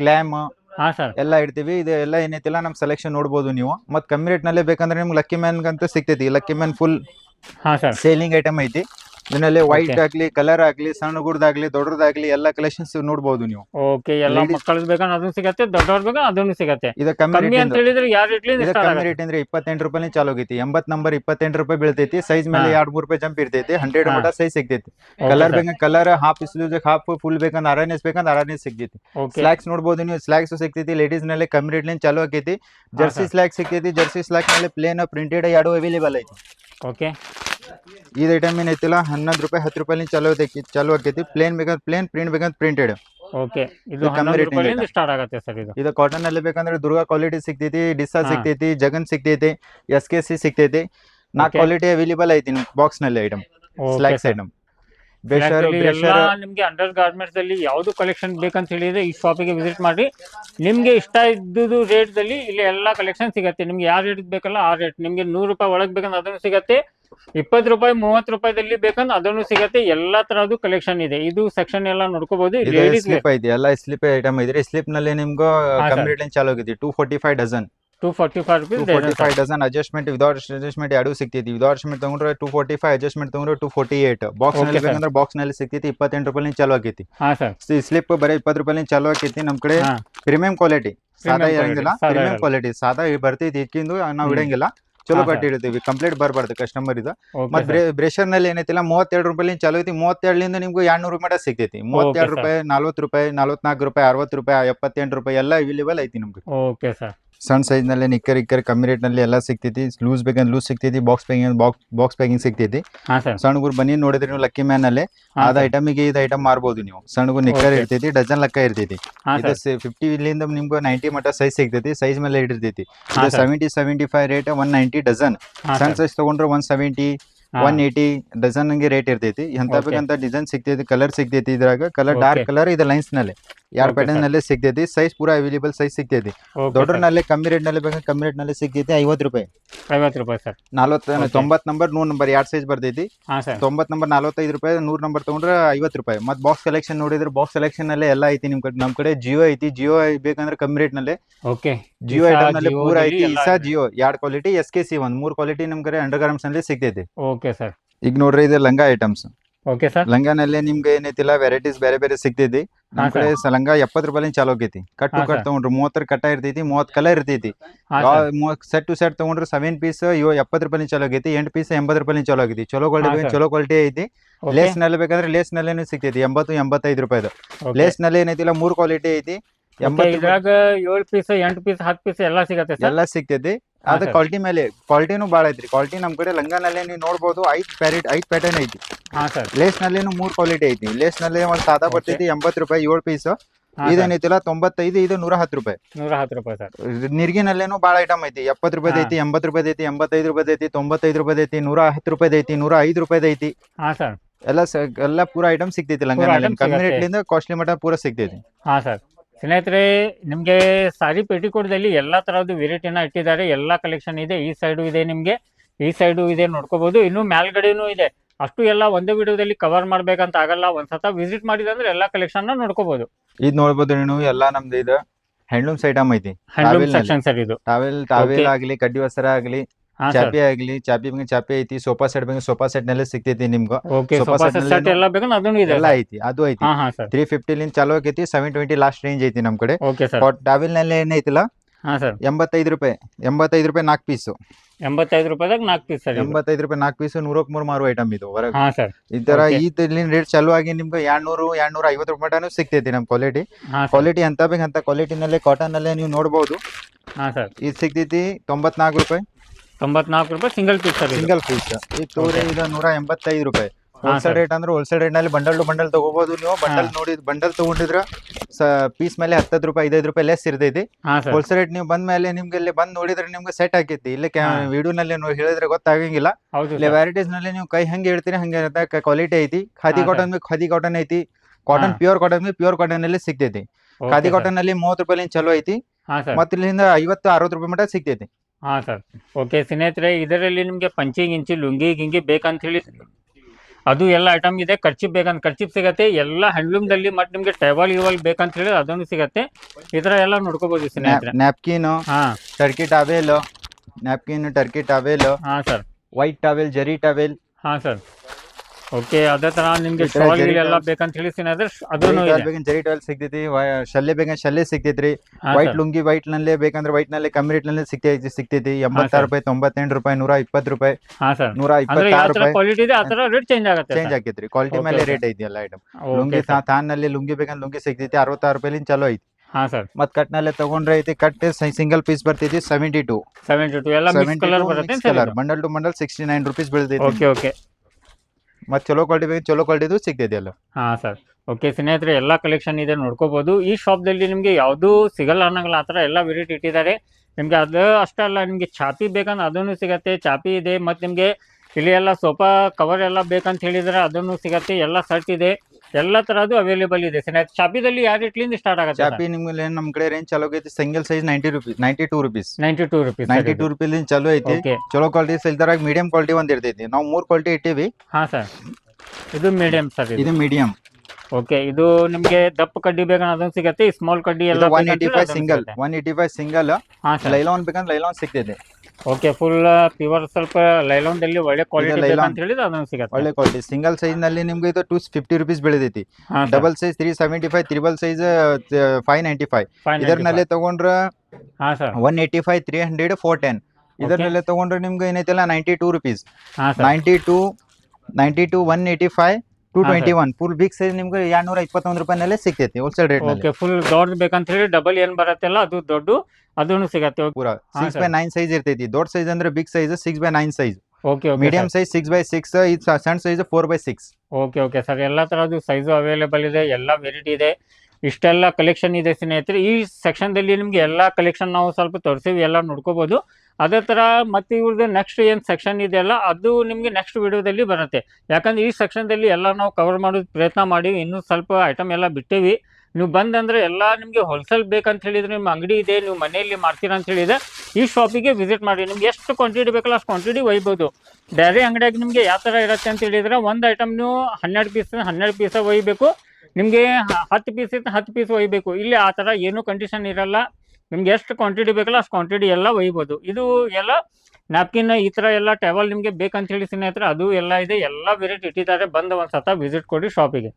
ಕ್ಲಾಮ್ ಹಾ ಸರ್ ಎಲ್ಲ ಇಡ್ತೀವಿ. ಇದು ಎಲ್ಲ ಏನೈತಿಲ್ಲ ನಮ್ ಸೆಲೆಕ್ಷನ್ ನೋಡಬಹುದು ನೀವು. ಮತ್ ಕಮ್ಮಿ ರೇಟ್ ನಲ್ಲೇ ಬೇಕಂದ್ರೆ ನಿಮ್ಗೆ ಲಕ್ಕಿ ಮ್ಯಾನ್ ಅಂತ ಸಿಗ್ತೈತಿ. ಲಕ್ಕಿ ಮ್ಯಾನ್ ಫುಲ್ ಹಾ ಸರ್ ಸೇಲಿಂಗ್ ಐಟಮ್ ಐತಿ. ಇದರಲ್ಲಿ ವೈಟ್. ಆಗ್ಲಿ ಕಲರ್ ಆಗ್ಲಿ ಸಣ್ಣ ಗುಡ್ದಾಗ್ಲಿ ದೊಡ್ಡದಾಗ್ಲಿ ಎಲ್ಲ ಕಲೆಕ್ಷನ್ಸ್ ನೋಡಬಹುದು ನೀವು ಓಕೆ ಎಲ್ಲ ಮಕ್ಕಳದ್ ಬೇಕಂದ್ರೆ ಅದನ್ನು ಸಿಗತ್ತೆ ದೊಡ್ಡವ್ರ ಬೇಕಂದ್ರೆ ಅದನ್ನು ಸಿಗತ್ತೆ ಇದು ಕಮ್ಮಿ ಅಂತ ಹೇಳಿದ್ರೆ ಯಾರು ಇಟ್ಲಿ ಕಮ್ಮಿ ರೇಟ್ ಅಂದ್ರೆ ಇಪ್ಪತ್ತೆಂಟು ರೂಪಾಯಿ ಚಾಲು ಆಗೈತಿ ಎಂಬತ್ ನಂಬರ್ ಇಪ್ಪತ್ತೆಂಟು ರೂಪಾಯಿ ಬೀಳ್ತೈತಿ ಸೈಜ್ ಮೇಲೆ. ಎರಡ್ ಮೂರ್ ರೂಪಾಯಿ ಜಂಪ್ ಇರ್ತೈತಿ ಹಂಡ್ರೆಡ್. ಮಟ ಸೈಜ್ ಸಿಗ್ತೈತಿ ಕಲರ್. ಬೇಕಂದ್ರೆ ಕಲರ್ ಹಾಫ್ ಇಸ್ಲೂಜ್ ಹಾಫ್ ಫುಲ್ ಬೇಕಂದ್ರೆ ಅರಾನೆಸ್ ಬೇಕಂದ್ರೆ ಅರನೆಸ್ ಸಿಗ್ತೈತಿ ಓಕೆ ಸ್ಲಾಕ್ಸ್ ನೋಡಬಹುದು ನೀವು ಸ್ಲಾಕ್ಸ್ ಸಿಗ್ತೈತಿ ಲೇಡೀಸ್ನಲ್ಲಿ ಕಮ್ಮಿ ರೇಟ್ ಲಿಂದ ಚಾಲು ಆಗೈತಿ ಜರ್ಸಿ. ಸ್ಲಾಕ್ ಸಿಗ್ತೈತಿ ಜರ್ಸಿ ಸ್ಲಾಕ್ನಲ್ಲಿ ಪ್ಲೇನ್ ಪ್ರಿಂಟೆಡ್ ಎರಡು ಅವೈಲೇಬಲ್ ಐತಿ ಓಕೆ ಇದು ಐಟಮ್ ಏನೈತಿಲ್ಲ ಹನ್ನೊಂದು ರೂಪಾಯಿ ಹತ್ತು ರೂಪಾಯಿ ಚಲೋ ಐತಿ ಚಾಲು ಆಗೈತಿ ಪ್ಲೇನ್ ಬೇಕಂದ್ರೆ ಪ್ಲೇನ್ ಪ್ರಿಂಟ್ ಬೇಕಂದ್ರೆ ಪ್ರಿಂಟೆಡ್ ಓಕೆ ಇದು ಇದು ಕಮ್ಮಿ ಹನ್ನೊಂದು ರೇಟಿಂದ ಸ್ಟಾರ್ಟ್ ಆಗತ್ತೆ ಸರ್ ಇದು. ಇದು ಕಾಟನ್ನಲ್ಲಿ ಬೇಕಂದ್ರೆ ದುರ್ಗಾ ಕ್ವಾಲಿಟಿ ಸಿಗ್ತೈತಿ ಡಿಸಾ. ಸಿಗ್ತೈತಿ ಜಗನ್ ಸಿಗ್ತೈತಿ ಎಸ್ ಕೆ ಸಿ ಸಿಗ್ತೈತಿ. ನಾಲ್ಕು ಕ್ವಾಲಿಟಿ ಅವೈಲೇಬಲ್ ಐತಿ ನಿಮ್ ಬಾಕ್ಸ್ನಲ್ಲಿ ಐಟಮ್ ಸ್ಲಾಕ್ಸ್ ಐಟಮ್ ನಿಮ್ಗೆ ಅಂಡರ್ ಗಾರ್ಮೆಂಟ್ಸ್ ಅಲ್ಲಿ ಯಾವ್ದು ಕಲೆಕ್ಷನ್ ಬೇಕಂತ ಹೇಳಿದ್ರೆ ಈ ಶಾಪಿಗೆ ವಿಸಿಟ್ ಮಾಡಿ. ನಿಮ್ಗೆ ಇಷ್ಟ ಇದ್ದುದು ರೇಟ್ ದಲ್ಲಿ ಇಲ್ಲಿ ಎಲ್ಲಾ ಕಲೆಕ್ಷನ್ ಸಿಗತ್ತೆ. ನಿಮ್ಗೆ ಯಾವ ರೇಟ್ ಬೇಕಲ್ಲ ಆ ರೇಟ್ ನಿಮ್ಗೆ ನೂರು ರೂಪಾಯಿ ಒಳಗ್ ಬೇಕಂದ್ರೆ ಅದನ್ನು ಸಿಗತ್ತೆ. ಇಪ್ಪತ್ತು ರೂಪಾಯಿ ಮೂವತ್ ರೂಪಾಯಿದಲ್ಲಿ ಬೇಕಂದ್ರೆ ಅದನ್ನು ಸಿಗತ್ತೆ. ಎಲ್ಲಾ ತರದ್ದು ಕಲೆಕ್ಷನ್ ಇದೆ. ಇದು ಸೆಕ್ಷನ್ ಎಲ್ಲ ನೋಡ್ಕೋಬಹುದು ಲೇಡೀಸ್ ಸ್ಲಿಪ್ ಐತಿ ಎಲ್ಲ ಸ್ಲಿಪ್ ಐಟಮ್ ಇದ್ರೆ ಸ್ಲಿಪ್ನಲ್ಲಿ ನಿಮ್ಗೆ ಕಂಪ್ಲೀಟ್ ಕಮ್ಮಿ sir. ರೇಟ್ ಚಾಲು ಆಗಿದೆ two forty five dozen two forty five rupees forty five dozen adjustment without adjustment ಎರಡು ಸಿಗ್ತೈತಿ ವಿದೌಟ್ ಅಡ್ಜಸ್ಟ್ಮೆಂಟ್ ತಗೊಂಡ್ರೆ ಟೂ ಫೋರ್ಟಿ ಫೈವ್ ಅಡ್ಜಸ್ಟ್ಮೆಂಟ್ ತಗೊಂಡ್ರೆ ಟೂ ಫೋರ್ಟಿ ಏಟ್ ಬಾಕ್ಸ್ನಲ್ಲಿ ಬೇಕಂದ್ರೆ ಬಾಕ್ಸ್ನಲ್ಲಿ ಸಿಗ್ತೈತಿ ಇಪ್ಪತ್ತೆಂಟು ರೂಪಾಯಿ ಚಾಲು ಆಗೈತಿ ಸ್ಲಿಪ್ ಬರೀ ಇಪ್ಪತ್ತು ರೂಪಾಯಿ ಚಾಲು ಆಗೈತಿ ನಮ್ ಕಡೆ ಪ್ರೀಮಿಯಂ ಕ್ವಾಲಿಟಿ ಸಾದಾ ಇರಂಗಿಲ್ಲ. ಪ್ರೀಮಿಯಂ ಕ್ವಾಲಿಟಿ ಸಾದಾ ಬರ್ತೈತಿ ಇಕ್ಕಿಂದು ನಾವು. ಇಡಂಗಿಲ್ಲ. ಚಲೋ ಪಾರ್ಟಿ ಕಟ್ಟಿ ಇಡ್ತೀವಿ ಕಂಪ್ಲೀಟ್ ಬರಬಾರ್ದು ಕಸ್ಟಮರ್ ಇದು. ಮತ್ತೆ ಮತ್ ಬ್ರೇಷರ್ನಲ್ಲಿ ಏನೈತಿಲ್ಲ ಮೂವತ್ತೆರಡು ರೂಪಾಯಿ ಚಲೋ ಐತಿ. ಮೂವತ್ತೆರಡಲಿಂದ ನಿಮ್ಗೆ ಎರಡ್ನೂರು ರೂಪಾಯಿ ಸಿಗ್ತೈತಿ. ಮೂವತ್ತೆರಡು ರೂಪಾಯಿ ನಲ್ವತ್ತು ರೂಪಾಯಿ ನಲ್ವತ್ನಾಲ್ಕು ರೂಪಾಯಿ ಅರವತ್ತು ರೂಪಾಯಿ ಎಪ್ಪತ್ತೆಂಟು ರೂಪಾಯಿ ಎಲ್ಲ ಅವೈಲೇಬಲ್ ಐತಿ ನಿಮ್ಗೆ. Okay sir. ಸಣ್ಣ ಸೈಜ್ನಲ್ಲಿ ನಿಕ್ಕರ್ ಇಕ್ಕರ್ ಕಮ್ಮಿ ರೇಟ್ನಲ್ಲಿ ಎಲ್ಲ ಸಿಗ್ತೈತಿ. ಲೂಸ್ ಬೇಕಂದ್ರೆ ಲೂಸ್ ಸಿಗ್ತೈತಿ box packing box box packing ಸಿಗ್ತೈತಿ. ಹಾ ಸರ್. ಸಣ್ಣಗುರ್ ಬನ್ನಿ ನೋಡಿದ್ರೆ ನೀವು ಲಕ್ಕಿ ಮ್ಯಾನ್ ಅಲ್ಲಿ. ಹಾ ಅದ ಐಟಮಿಗೆ ಇದು ಐಟಮ್ ಮಾರ್ಬೋದು ನೀವು. ಸಣ್ಣಗು ನಿಕ್ಕರ್. ಇರ್ತೈತಿ ಡಜನ್ ಲಕ್ಕ ಇರ್ತೈತಿ. ಇದು ಫಿಫ್ಟಿ ಇಲ್ಲಿಂದ ನಿಮ್ಗೆ ನೈಂಟಿ ಮಟ್ಟ ಸೈಜ್ ಸಿಗ್ತೈತಿ ಸೈಜ್ ಮೇಲೆ ಇಟ್ಟಿರ್ತೈತಿ. Seventy seventy five rate one ninety dozen ಸಣ್ಣ ಸೈಜ್ ತಗೊಂಡ್ರೆ one seventy. One eighty dozen ಹಂಗೆ ರೇಟ್ ಇರ್ತೈತಿ. ಎಂತ ಬೇಕಂತ ಡಿಸೈನ್ ಸಿಗ್ತೈತಿ ಕಲರ್ ಸಿಗ್ತೈತಿ ಇದ್ರಾಗ. ಕಲರ್ ಡಾರ್ಕ್ ಕಲರ್ ಇದು ಲೈನ್ಸ್ನಲ್ಲಿ. ಯಾರ್ Okay, ಪ್ಯಾಟರ್ನ್. ನಲ್ಲಿ ಸಿಗ್ತೈತಿ? ಸೈಜ್ ಪೂರಾ ಅವೈಲೇಬಲ್ ಸೈಜ್ ಸಿಗ್ತೈತಿ. ಓಕೆ ದೊಡ್ಡನಲ್ಲಿ ಕಮ್ಮಿ ರೇಟ್ನಲ್ಲಿ ಬೇಕಾದ್ರೆ ಕಮ್ಮಿ ರೇಟ್ನಲ್ಲಿ ಸಿಗ್ತೈತಿ. ಐವತ್ತು ರೂಪಾಯಿ. ಐವತ್ತು ರೂಪಾಯಿ ಸರ್ ನಲ್ವತ್ತು ತೊಂಬತ್ತು ತೊಂಬತ್ ನಂಬರ್ ನೂರ್ ನಂಬರ್ ಎರಡ್ ಸೈಜ್ ಬರ್ತೈತಿ? ತೊಂಬತ್ತು ತೊಂಬತ್ ನಂಬರ್ ನಲ್ವತ್ತೈದು ರೂಪಾಯಿ ನೂರ್ ನಂಬರ್ ತಗೊಂಡ್ರೆ ಐವತ್ತು ರೂಪಾಯಿ. ಮತ್ತೆ ಬಾಕ್ಸ್ ಕಲೆಕ್ಷನ್ ನೋಡಿದ್ರೆ ಬಾಕ್ಸ್ ಸೆಲೆಕ್ಷನ್ನಲ್ಲಿ ಎಲ್ಲ ಐತಿ ನಿಮ್ ಕಡೆ ನಮ್ ಕಡೆ ಜಿಯೋ ಐತಿ. ಜಿಯೋ ಬೇಕಂದ್ರೆ ಕಮ್ಮಿ ರೇಟ್ನಲ್ಲಿ. ಓಕೆ ಜಿಯೋ ಐಟಮ್ನಲ್ಲಿ ಪೂರ ಐತಿ. ಇಸಾ. ಜಿಯೋ ಎರಡ್ ಕ್ವಾಲಿಟಿ ಎಸ್ ಕೆ ಸಿ ಒಂದ್. ಮೂರ್ ಕ್ವಾಲಿಟಿ ನಮ್ ಕಡೆ ಅಂಡರ್ ಗಾರ್ಮೆಂಟ್ಸ್ನಲ್ಲಿ ಸಿಗ್ತೈತಿ. ಓಕೆ ಸರ್ ಈಗ ನೋಡ್ರಿ ಇದು ಲಂಗ ಐಟಮ್ಸ್ ಓಕೆ ಸರ್ ಲಂಗಾನಲ್ಲಿ ನಿಮ್ಗೆ ಏನೈತಿಲ್ಲ ವೆರೈಟೀಸ್ ಬೇರೆ ಬೇರೆ ಸಿಗ್ತೈತಿ. ನಮ್ ಕಡೆ ಸ- ಲಂಗ ಎಪ್ಪತ್ ರೂಪಾಯಿ ಚಾಲು ಹೋಗೈತಿ ಕಟ್ ಟು ಹಾ, ಕಟ್ sir. ತಗೊಂಡ್ರು ಮೂವತ್ತರ ಕಟ್ಟ ಇರ್ತೈತಿ ಮೂವತ್ ಕಲರ್ ಇರ್ತೈತಿ. ಹಾ ಸೆಟ್ ಟು ಸೆಟ್ ತಗೊಂಡ್ರೆ ಸೆವೆನ್ ಪೀಸ್ ಇವ ಎಪ್ಪತ್ ರೂಪಾಯಿ ಚಾಲು ಆಗೈತಿ ಎಂಟ್ ಪೀಸ್ ಎಂಬತ್ ರೂಪಾಯಿ ಚಾಲು ಆಗೈತಿ ಚಲೋ ಕ್ವಾಲಿಟಿ sir. ಚಲೋ ಕ್ವಾಲಿಟಿ ಐತಿ. ಲೇಸ್ನಲ್ಲಿ ಬೇಕಂದ್ರೆ ಲೇಸ್ ನಲ್ಲೇನು ಸಿಗ್ತೈತಿ ಎಂಬತ್ತು ಎಂಬತ್ತೈದು ರೂಪಾಯಿದು. ಲೇಸ್ನಲ್ಲಿ ಏನೈತಿಲ್ಲ ಮೂರ್ ಕ್ವಾಲಿಟಿ ಐತಿ ಎಂಬತ್ತು ರೂಪಾಯಿ. ಇದ್ರಾಗ ಏಳು ಪೀಸ್ ಎಂಟು ಪೀಸ್ ಹತ್ತು ಪೀಸ್ ಎಲ್ಲಾ ಸಿಗತ್ತೆ ಸರ್ ಎಲ್ಲ ಸಿಗ್ತೈತಿ. ಅದ ಕ್ವಾಲಿಟಿ ಮೇಲೆ ಕ್ವಾಲಿಟಿನೂ ಭಾಳ ಐತ್ರಿ. ಕ್ವಾಲಿಟಿ ನಮ್ ಕಡೆ ಲಂಗಾನಲ್ಲೇ ನೀವು ನೋಡ್ಬೋದು ಐದ್ ಪ್ಯಾರಿಟ್ ಐದ್ ಪ್ಯಾಟರ್ನ್ ಐತಿ ಹಾ ಸರ್ ಲೇಸ್ ನಲ್ಲಿನು ಮೂರ್ ಕ್ವಾಲಿಟಿ ಐತಿ ಲೇಸ್ನಲ್ಲಿ ಒಂದ್ ಸಾದಾ. ಬರ್ತೈತಿ ಎಂಬತ್ ರೂಪಾಯಿ ಏಳು ಪೀಸ್ ಇದೇನೈತಿಲ್ಲ ತೊಂಬತ್ತೈದು ಇದು ನೂರ ಹತ್ತು ರೂಪಾಯಿ. ನೂರ ಹತ್ತು ರೂಪಾಯಿ ಸರ್ ನಿರ್ಗಿನಲ್ಲೇನು ಭಾಳ ಐಟಮ್ ಐತಿ. ಎಪ್ಪತ್ತು ರೂಪಾಯಿ ಐತಿ ಎಂಬತ್ತು ರೂಪಾಯಿ ಐತಿ ಎಂಬತ್ತೈದು ರೂಪಾಯಿ ಐತಿ ತೊಂಬತ್ತೈದು ರೂಪಾಯಿ ಐತಿ ನೂರ ಹತ್ತು ರೂಪಾಯಿ ಐತಿ ನೂರ ಐದು ರೂಪಾಯಿ ಐತಿ. ಹಾ ಸರ್ ಎಲ್ಲ ಎಲ್ಲ ಪೂರ ಐಟಮ್ ಸಿಗ್ತೈತಿ ಲಂಗಾನಲ್ಲಿ ಕಮ್ಮಿ. ರೇಟ್ಲಿಂದ ಕಾಸ್ಟ್ಲಿ ಮಟ್ಟ ಪೂರ ಸಿಗ್ತೈತಿ. ಹಾ ಸರ್ ಸ್ನೇಹಿತರೆ ನಿಮಗೆ ಸಾರಿ ಪೇಟಿಕೋಟದಲ್ಲಿ ಎಲ್ಲ ತರಹದ್ದು ವೆರೈಟಿನ ಇಟ್ಟಿದ್ದಾರೆ. ಎಲ್ಲ ಕಲೆಕ್ಷನ್ ಇದೆ. ಈ ಸೈಡು ಇದೆ ನಿಮಗೆ. ಈ ಸೈಡು ಇದೆ ನೋಡ್ಕೋಬೋದು. ಇನ್ನು ಮೇಲ್ಗಡೆನೂ ಇದೆ. ಅಷ್ಟು ಎಲ್ಲ ಒಂದೇ ವಿಡಿಯೋದಲ್ಲಿ ಕವರ್ ಮಾಡ್ಬೇಕಂತ ಆಗಲ್ಲ. ಒಂದ್ಸತ ವಿಸಿಟ್ ಮಾಡಿದಂದ್ರೆ ಎಲ್ಲ ಕಲೆಕ್ಷನ್ ನೋಡ್ಕೋಬಹುದು ಇದ್ ನೋಡ್ಬೋದು ನೀವು ಎಲ್ಲ ನಮ್ದು ಇದು ಹ್ಯಾಂಡ್ಲೂಮ್ಸ್ ಐಟಮ್ ಐತಿ. ಹ್ಯಾಂಡ್ಲೂಮ್. ಸೆಕ್ಷನ್ ಸರ್ ಇದು. ಟಾವೆಲ್ ಟಾವೆಲ್ ಆಗಲಿ ಕಡ್ಡಿ ವಸ್ತ್ರ ಆಗ್ಲಿ ಚಾಪಿ ಆಗ್ಲಿ ಚಾಪಿ ಬಗ್ಗೆ ಚಾಪಿ ಐತಿ ಸೋಫಾ ಸೆಟ್ ಬಗ್ಗೆ ಸೋಫಾ ಸೆಟ್ನಲ್ಲಿ ಸಿಗ್ತೈತಿ ನಿಮ್ಗ. ಸೋಫಾ ಸೆಟ್ ಎಲ್ಲ ಬೇಕಂದ್ರೆ ಅದನ್ನು ಇದೆ ಎಲ್ಲ ಐತಿ ಅದು ಐತಿ. ತ್ರೀ ಫಿಫ್ಟಿ ಲಿಂದ ಚಾಲೂ ಆಗೈತಿ ಸೆವೆನ್ ಟ್ವೆಂಟಿ ಲಾಸ್ಟ್ ರೇಂಜ್ ಐತಿ ನಮ್ ಕಡೆ. ಟಾವೆಲ್ನಲ್ಲಿ ಏನೈತಿಲ್ಲ ಎಂಬತ್ತೈದು ರೂಪಾಯಿ ಎಂಬತ್ತೈದು ರೂಪಾಯಿ ನಾಲ್ಕು ಪೀಸು ಎಂಬತ್ತೈದು ರೂಪಾಯಿದಾಗ ನಾಲ್ಕು ಪೀಸ್ ಸರ್ ಎಂಬತ್ತೈದು ರೂಪಾಯಿ ನಾಲ್ಕು ಪೀಸ್ ನೂರಕ್ಕೆ ಮೂರು ಮಾರು ಐಟಮ್ ಇದು ಹೊರಗೆ. ಹಾಂ ಸರ್. ಈ ತರ ಈ ತಿಂಗಳ ರೇಟ್ ಚಾಲು ಆಗಿ ನಿಮ್ಗೆ ಎರಡ್ನೂರು ಎರಡ್ನೂರ ಐವತ್ತು ರೂಪಾಯಿ ಮಟನು ಸಿಗ್ತೈತಿ ನಮ್ಮ ಕ್ವಾಲಿಟಿ ಕ್ವಾಲಿಟಿ ಅಂತ ಬೇಕು ಅಂತ ಕಾಟನ್ನಲ್ಲಿ ನೀವು ನೋಡ್ಬೋದು. ಹಾಂ ಸರ್. ಇದು ಸಿಗ್ತೈತಿ ತೊಂಬತ್ನಾಲ್ಕು ರೂಪಾಯಿ. ತೊಂಬತ್ನಾಲ್ಕು ರೂಪಾಯಿ single piece sir single piece ಈ ತೋರಿ ಇದು ನೂರ ಎಂಬತ್ತೈದು ರೂಪಾಯಿ ಹೋಲ್ಸೇಲ್ ರೇಟ್ ಅಂದ್ರೆ ಹೋಲ್ಸೇಲ್ ರೇಟ್ನಲ್ಲಿ ಬಂಡಲ್ ಟು ಬಂಡಲ್ ತಗೋಬಹುದು ನೀವು ಬಂಡಲ್ ನೋಡಿ ಬಂಡಲ್ ತಗೊಂಡಿದ್ರ ಪೀಸ್ ಮೇಲೆ ಹತ್ತತ್ತು ರೂಪಾಯಿ ಐದೈದು ರೂಪಾಯಿ ಲೆಸ್ ಇರ್ತೈತಿ. ಹೋಲ್ಸೇಲ್ ರೇಟ್ ನೀವು ಬಂದ ಮೇಲೆ ನಿಮ್ಗೆ ಇಲ್ಲಿ ಬಂದ್ ನೋಡಿದ್ರೆ ನಿಮ್ಗೆ ಸೆಟ್ ಆಕೈತಿ. ಇಲ್ಲಿ. ವಿಡಿಯೋನಲ್ಲಿ ಹೇಳಿದ್ರೆ ಗೊತ್ತಾಗಂಗಿಲ್ಲ. ಇಲ್ಲಿ ವೆರೈಟೀಸ್ನಲ್ಲಿ ನೀವು ಕೈ ಹಂಗೆ ಹೇಳ್ತೀರಿ ಹಂಗೆ ಕ್ವಾಲಿಟಿ ಐತಿ. ಖಾದಿ ಕಾಟನ್ ಬಿ ಖಾದಿ ಕಾಟನ್ ಐತಿ. ಕಾಟನ್. ಪ್ಯೂರ್ ಕಾಟನ್ ಬಿ ಪ್ಯೂರ್ ಕಾಟನ್ ಅಲ್ಲಿ ಸಿಗ್ತೈತಿ. ಖಾದಿ ಕಾಟನ್ ಅಲ್ಲಿ ಮೂವತ್ ರೂಪಾಯಿ ಚಲೋ ಐತಿ. ಮತ್ತೆ ಇಲ್ಲಿಂದ ಐವತ್ತು ಅರವತ್ತು ರೂಪಾಯಿ ಮಟ್ಟ ಸಿಗ್ತೈತಿ. ಹಾಂ ಸರ್. ಓಕೆ ಸ್ನೇಹಿತರೆ ಇದರಲ್ಲಿ ನಿಮಗೆ ಪಂಚಿ ಗಿಂಚಿ ಲುಂಗಿ ಗಿಂಗಿ ಬೇಕಂತ ಹೇಳಿ ಅದು ಎಲ್ಲ ಐಟಮ್ ಇದೆ. ಖರ್ಚಿಪ್ ಬೇಕಂತ ಖರ್ಚಿಪ್ ಸಿಗತ್ತೆ. ಎಲ್ಲ ಹ್ಯಾಂಡ್ಲೂಮ್ದಲ್ಲಿ ಮತ್ತು ನಿಮಗೆ ಟೇಬಲ್ ಇವಲ್ ಬೇಕಂತ ಹೇಳಿ ಅದನ್ನು ಸಿಗತ್ತೆ. ಈ ಥರ ಎಲ್ಲ ನೋಡ್ಕೋಬೋದು ಸ್ನೇಹಿತರೆ. ನ್ಯಾಪ್ಕಿನ್ ಹಾಂ. Turkey towel napkin Turkey towel ಹಾಂ sir. White towel zari towel ಹಾಂ ಸರ್. ಓಕೆ ಅದೇ ತರ ನಿಮ್ಗೆ ಶಾಲ್ ಎಲ್ಲ. ಬೇಕಂತ ತಿಳಿಸ್ತೀನಿ ಅದ್ರ ಅದನ್ನು ಬೇಕಂತ ಜೆರಿ ಟಾವೆಲ್ ಸಿಗ್ತೈತಿ. ಶಲ್ಲೆ ಬೇಕಂದ್ರೆ ಶಲ್ಲೆ ಸಿಗ್ತೈತ್ರಿ. ವೈಟ್ ಲುಂಗಿ ವೈಟ್ ನಲ್ಲೇ ಬೇಕಂದ್ರೆ ವೈಟ್ ನಲ್ಲೇ ಕಮ್ಮಿ ರೇಟ್ನಲ್ಲಿ ಸಿಗ್ತೈತಿ. ಸಿಗ್ತೈತಿ ಎಂಬತ್ತಾರು ರೂಪಾಯಿ ತೊಂಬತ್ತೆಂಟು ರೂಪಾಯಿ ನೂರ ಇಪ್ಪತ್ತು ರೂಪಾಯಿ ನೂರ ಇಪ್ಪತ್ತಾರು ರೂಪಾಯಿ. ಕ್ವಾಲಿಟಿ ಇದೆ ಆ ಥರ ರೇಟ್ ಚೇಂಜ್ ಆಗುತ್ತೆ ಚೇಂಜ್ ಕ್ವಾಲಿಟಿ ಮೇಲೆ ರೇಟ್ ಐತಿ ಎಲ್ಲ ಐಟಮ್ ಲುಂಗಿ ತಾನ್ನಲ್ಲಿ ಲುಂಗಿ ಬೇಕಂದ್ರೆ ಲುಂಗಿ ಸಿಗ್ತೈತಿ. ಅರವತ್ತಾರು ರೂಪಾಯಿ ಚಲೋ ಐತಿ. ಹಾಂ ಸರ್. ಮತ್ ಕಟ್ ನಲ್ಲೇ ತಗೊಂಡ್ರೆ ಐತಿ ಕಟ್ ಸಿಂಗಲ್ ಪೀಸ್ ಬರ್ತೈತಿ ಸೆವೆಂಟಿ ಟು ಸೆವೆಂಟಿ ಟು ಎಲ್ಲ ಮಿಕ್ಸ್ ಕಲರ್ ಬರುತ್ತೆ two colour bundle to bundle sixty nine rupees ಬೀಳ್ತೈತಿ. Okay okay ಮತ್ ಚಲೋ ಕ್ವಾಲಿಟಿ ಬೇಕು, ಚಲೋ ಕ್ವಾಲಿಟಿದು ಸಿಗ್ತದೆ ಎಲ್ಲ. ಹಾಂ ಸರ್ ಓಕೆ ಸ್ನೇಹಿತರೆ, ಎಲ್ಲ ಕಲೆಕ್ಷನ್ ಇದೆ ನೋಡ್ಕೋಬಹುದು ಈ ಶಾಪ್ದಲ್ಲಿ ನಿಮಗೆ ಯಾವುದೂ ಸಿಗಲ್ಲ ಅನ್ನೋಂಗಿಲ್ಲ, ಆ ಥರ ಎಲ್ಲ ವೆರೈಟಿ ಇಟ್ಟಿದ್ದಾರೆ. ನಿಮಗೆ ಅದು ಅಲ್ಲ, ನಿಮಗೆ ಚಾಪಿ ಬೇಕಂದ್ರೆ ಅದನ್ನು ಸಿಗತ್ತೆ. ಚಾಪಿ ಇದೆ, ಮತ್ತು ನಿಮಗೆ ಇಲ್ಲಿ ಎಲ್ಲ ಸೋಫಾ ಕವರ್ ಎಲ್ಲ ಬೇಕಂತ ಹೇಳಿದ್ರೆ ಅದನ್ನು ಸಿಗತ್ತೆ, ಎಲ್ಲ ಸೆಟ್ ಇದೆ. ಎಲ್ಲ ತರದು ಅವೈಲೇಬಲ್ ಇದೆ. ಸ್ನೇಹಿತರೆ ಚಾಪಿದಲ್ಲಿ ಯಾವ ರೇಟ್ಲಿಂದ ಸ್ಟಾರ್ಟ್ ಆಗುತ್ತೆ ಚಾಪಿ ನಿಮ್ಗೆ ನಮ್ ಕಡೆ ರೇಂಜ್ ಚಲೋ ಐತಿ single size ninety rupees ninety two rupees ninety two rupees ninety two rupees ಚಲೋ ಐತಿ. ಚಲೋ ಕ್ವಾಲಿಟಿ ಸಿಲ್ದಾಗ ಮೀಡಿಯಂ ಕ್ವಾಲಿಟಿ ಒಂದ್ ಇರ್ತೈತಿ. ನಾವು ಮೂರ್ ಕ್ವಾಲಿಟಿ ಇಟ್ಟಿವಿ. ಹಾ ಸರ್ ಇದು ಮೀಡಿಯಂ ಸರ್ ಇದು. ಇದು ಮೀಡಿಯಂ ಓಕೆ ಇದು ನಿಮಗೆ ದಪ್ಪ ಕಡ್ಡಿ ಬೇಕಂದ್ರೆ ಅದನ್ನು ಸಿಗತ್ತೆ ಸ್ಮಾಲ್ ಕಡ್ಡಿ ಎಲ್ಲ one eighty five single one eighty five single ಹಾ ಸರ್ ಲೈಲಾನ್ ಬೇಕಂದ್ರೆ ಲೈಲಾನ್ ಸಿಗ್ತೈತಿ. ಓಕೆ ಫುಲ್ ಪ್ಯೂರ್ ಸ್ವಲ್ಪ ಲೈಲಾನ್ದಲ್ಲಿ ಒಳ್ಳೆ ಕ್ವಾಲಿಟಿ ಇದೆ ಅಂತ ಹೇಳಿದ್ರೆ ಅದನ್ನ ಸಿಗತ್ತೆ. ಒಳ್ಳೆ ಕ್ವಾಲಿಟಿ ಸಿಂಗಲ್ ಸೈಜ್ನಲ್ಲಿ ನಿಮ್ಗೆ ಇದು two fifty rupees ಬೆಳೆದೈತಿ double size three seventy five triple size five ninety five fine ಇದರ್ನಲ್ಲೇ ತಗೊಂಡ್ರ sir. One eighty five three hundred four ten ಇದರ್ನಲ್ಲೇ ತಗೊಂಡ್ರೆ ನಿಮ್ಗೆ ಏನೈತಲ್ಲ ಟೂ ರುಪೀಸ್ ಹಾಂ sir. Ninety two twenty one full big size ನಿಮ್ಗೆ ಎರಡ್ನೂರ ಇಪ್ಪತ್ತೊಂದು ರೂಪಾಯಿನಲ್ಲೇ ಸಿಗ್ತೈತಿ wholesale rate okay full ದೊಡ್ಡ ಬೇಕಂತ ಹೇಳಿ ಡಬಲ್ ಏನು ಬರುತ್ತಲ್ಲ ಅದು ದೊಡ್ಡ ಅದನ್ನು ಸಿಗತ್ತೆ. ಪೂರಾ ಸಿಕ್ಸ್. ಬೈ ನೈನ್ ಸೈಜ್ ಇರ್ತೈತಿ. ದೊಡ್ಡ ಸೈಜ್ ಅಂದ್ರೆ big size six by nine size okay medium size six by six ಇದು ಸಣ್ಣ size four by six okay okay sir. ಎಲ್ಲ ಥರದ್ದು ಸೈಜು ಅವೈಲೇಬಲ್ ಇದೆ ಎಲ್ಲ ವೆರೈಟಿ ಇದೆ. ಇಷ್ಟೆಲ್ಲ ಕಲೆಕ್ಷನ್ ಇದೆ ಸ್ನೇಹಿತರೆ. ಈ ಸೆಕ್ಷನ್ದಲ್ಲಿ ನಿಮಗೆ ಎಲ್ಲ ಕಲೆಕ್ಷನ್ ನಾವು ಸ್ವಲ್ಪ ತೋರಿಸಿವಿ ಎಲ್ಲ ನೋಡ್ಕೋಬೋದು. ಅದೇ ಥರ ಮತ್ತೆ ಇವ್ರದ್ದು ನೆಕ್ಸ್ಟ್ ಏನು ಸೆಕ್ಷನ್ ಇದೆಯಲ್ಲ, ಅದು ನಿಮಗೆ ನೆಕ್ಸ್ಟ್ ವಿಡಿಯೋದಲ್ಲಿ ಬರುತ್ತೆ. ಯಾಕಂದ್ರೆ ಈ ಸೆಕ್ಷನ್ದಲ್ಲಿ ಎಲ್ಲ ನಾವು ಕವರ್ ಮಾಡೋದು ಪ್ರಯತ್ನ ಮಾಡಿ, ಇನ್ನೂ ಸ್ವಲ್ಪ ಐಟಮ್ ಎಲ್ಲ ಬಿಟ್ಟೇವಿ. ನೀವು ಬಂದಂದ್ರೆ ಎಲ್ಲ ನಿಮಗೆ ಹೋಲ್ಸೇಲ್ ಬೇಕಂತ ಹೇಳಿದರೆ ನಿಮ್ಮ ಅಂಗಡಿ ಇದೆ, ನೀವು ಮನೆಯಲ್ಲಿ ಮಾಡ್ತೀರ ಅಂತ ಹೇಳಿದ್ರೆ ಈ ಶಾಪಿಗೆ ವಿಸಿಟ್ ಮಾಡಿ. ನಿಮ್ಗೆ ಎಷ್ಟು ಕ್ವಾಂಟಿಟಿ ಬೇಕಲ್ಲ ಅಷ್ಟು ಕ್ವಾಂಟಿಟಿ ಒಯ್ಬೋದು. ಬೇರೆ ಅಂಗಡಿಯಾಗಿ ನಿಮಗೆ ಯಾವ ಥರ ಇರುತ್ತೆ ಅಂತ ಹೇಳಿದರೆ ಒಂದು ಐಟಮ್ ನೀವು ಹನ್ನೆರಡು ಪೀಸ್ ಹನ್ನೆರಡು ಪೀಸ ಒಯ್ಬೇಕು. ನಿಮಗೆ ಹತ್ತು ಪೀಸ್ ಇತ್ತು ಹತ್ತು ಪೀಸ್ ಒಯ್ಬೇಕು. ಇಲ್ಲಿ ಆ ಥರ ಏನೂ ಕಂಡೀಷನ್ ಇರಲ್ಲ. ನಿಮ್ಗೆ ಎಷ್ಟು ಕ್ವಾಂಟಿಟಿ ಬೇಕಲ್ಲ ಅಷ್ಟು ಕ್ವಾಂಟಿಟಿ ಎಲ್ಲ ಒಯ್ಬೋದು. ಇದು ಎಲ್ಲ ನ್ಯಾಪ್ಕಿನ್ ಈ ಥರ ಎಲ್ಲ ಟೇಬಲ್ ನಿಮಗೆ ಬೇಕಂತ ಹೇಳಿ ಸ್ನೇಹಿತರೆ, ಅದು ಎಲ್ಲ ಇದೆ. ಎಲ್ಲ ವೆರೈಟಿ ಇಟ್ಟಿದ್ದಾರೆ. ಬಂದು ಒಂದು ಸತ ವಿಸಿಟ್ ಕೊಡಿ ಶಾಪಿಗೆ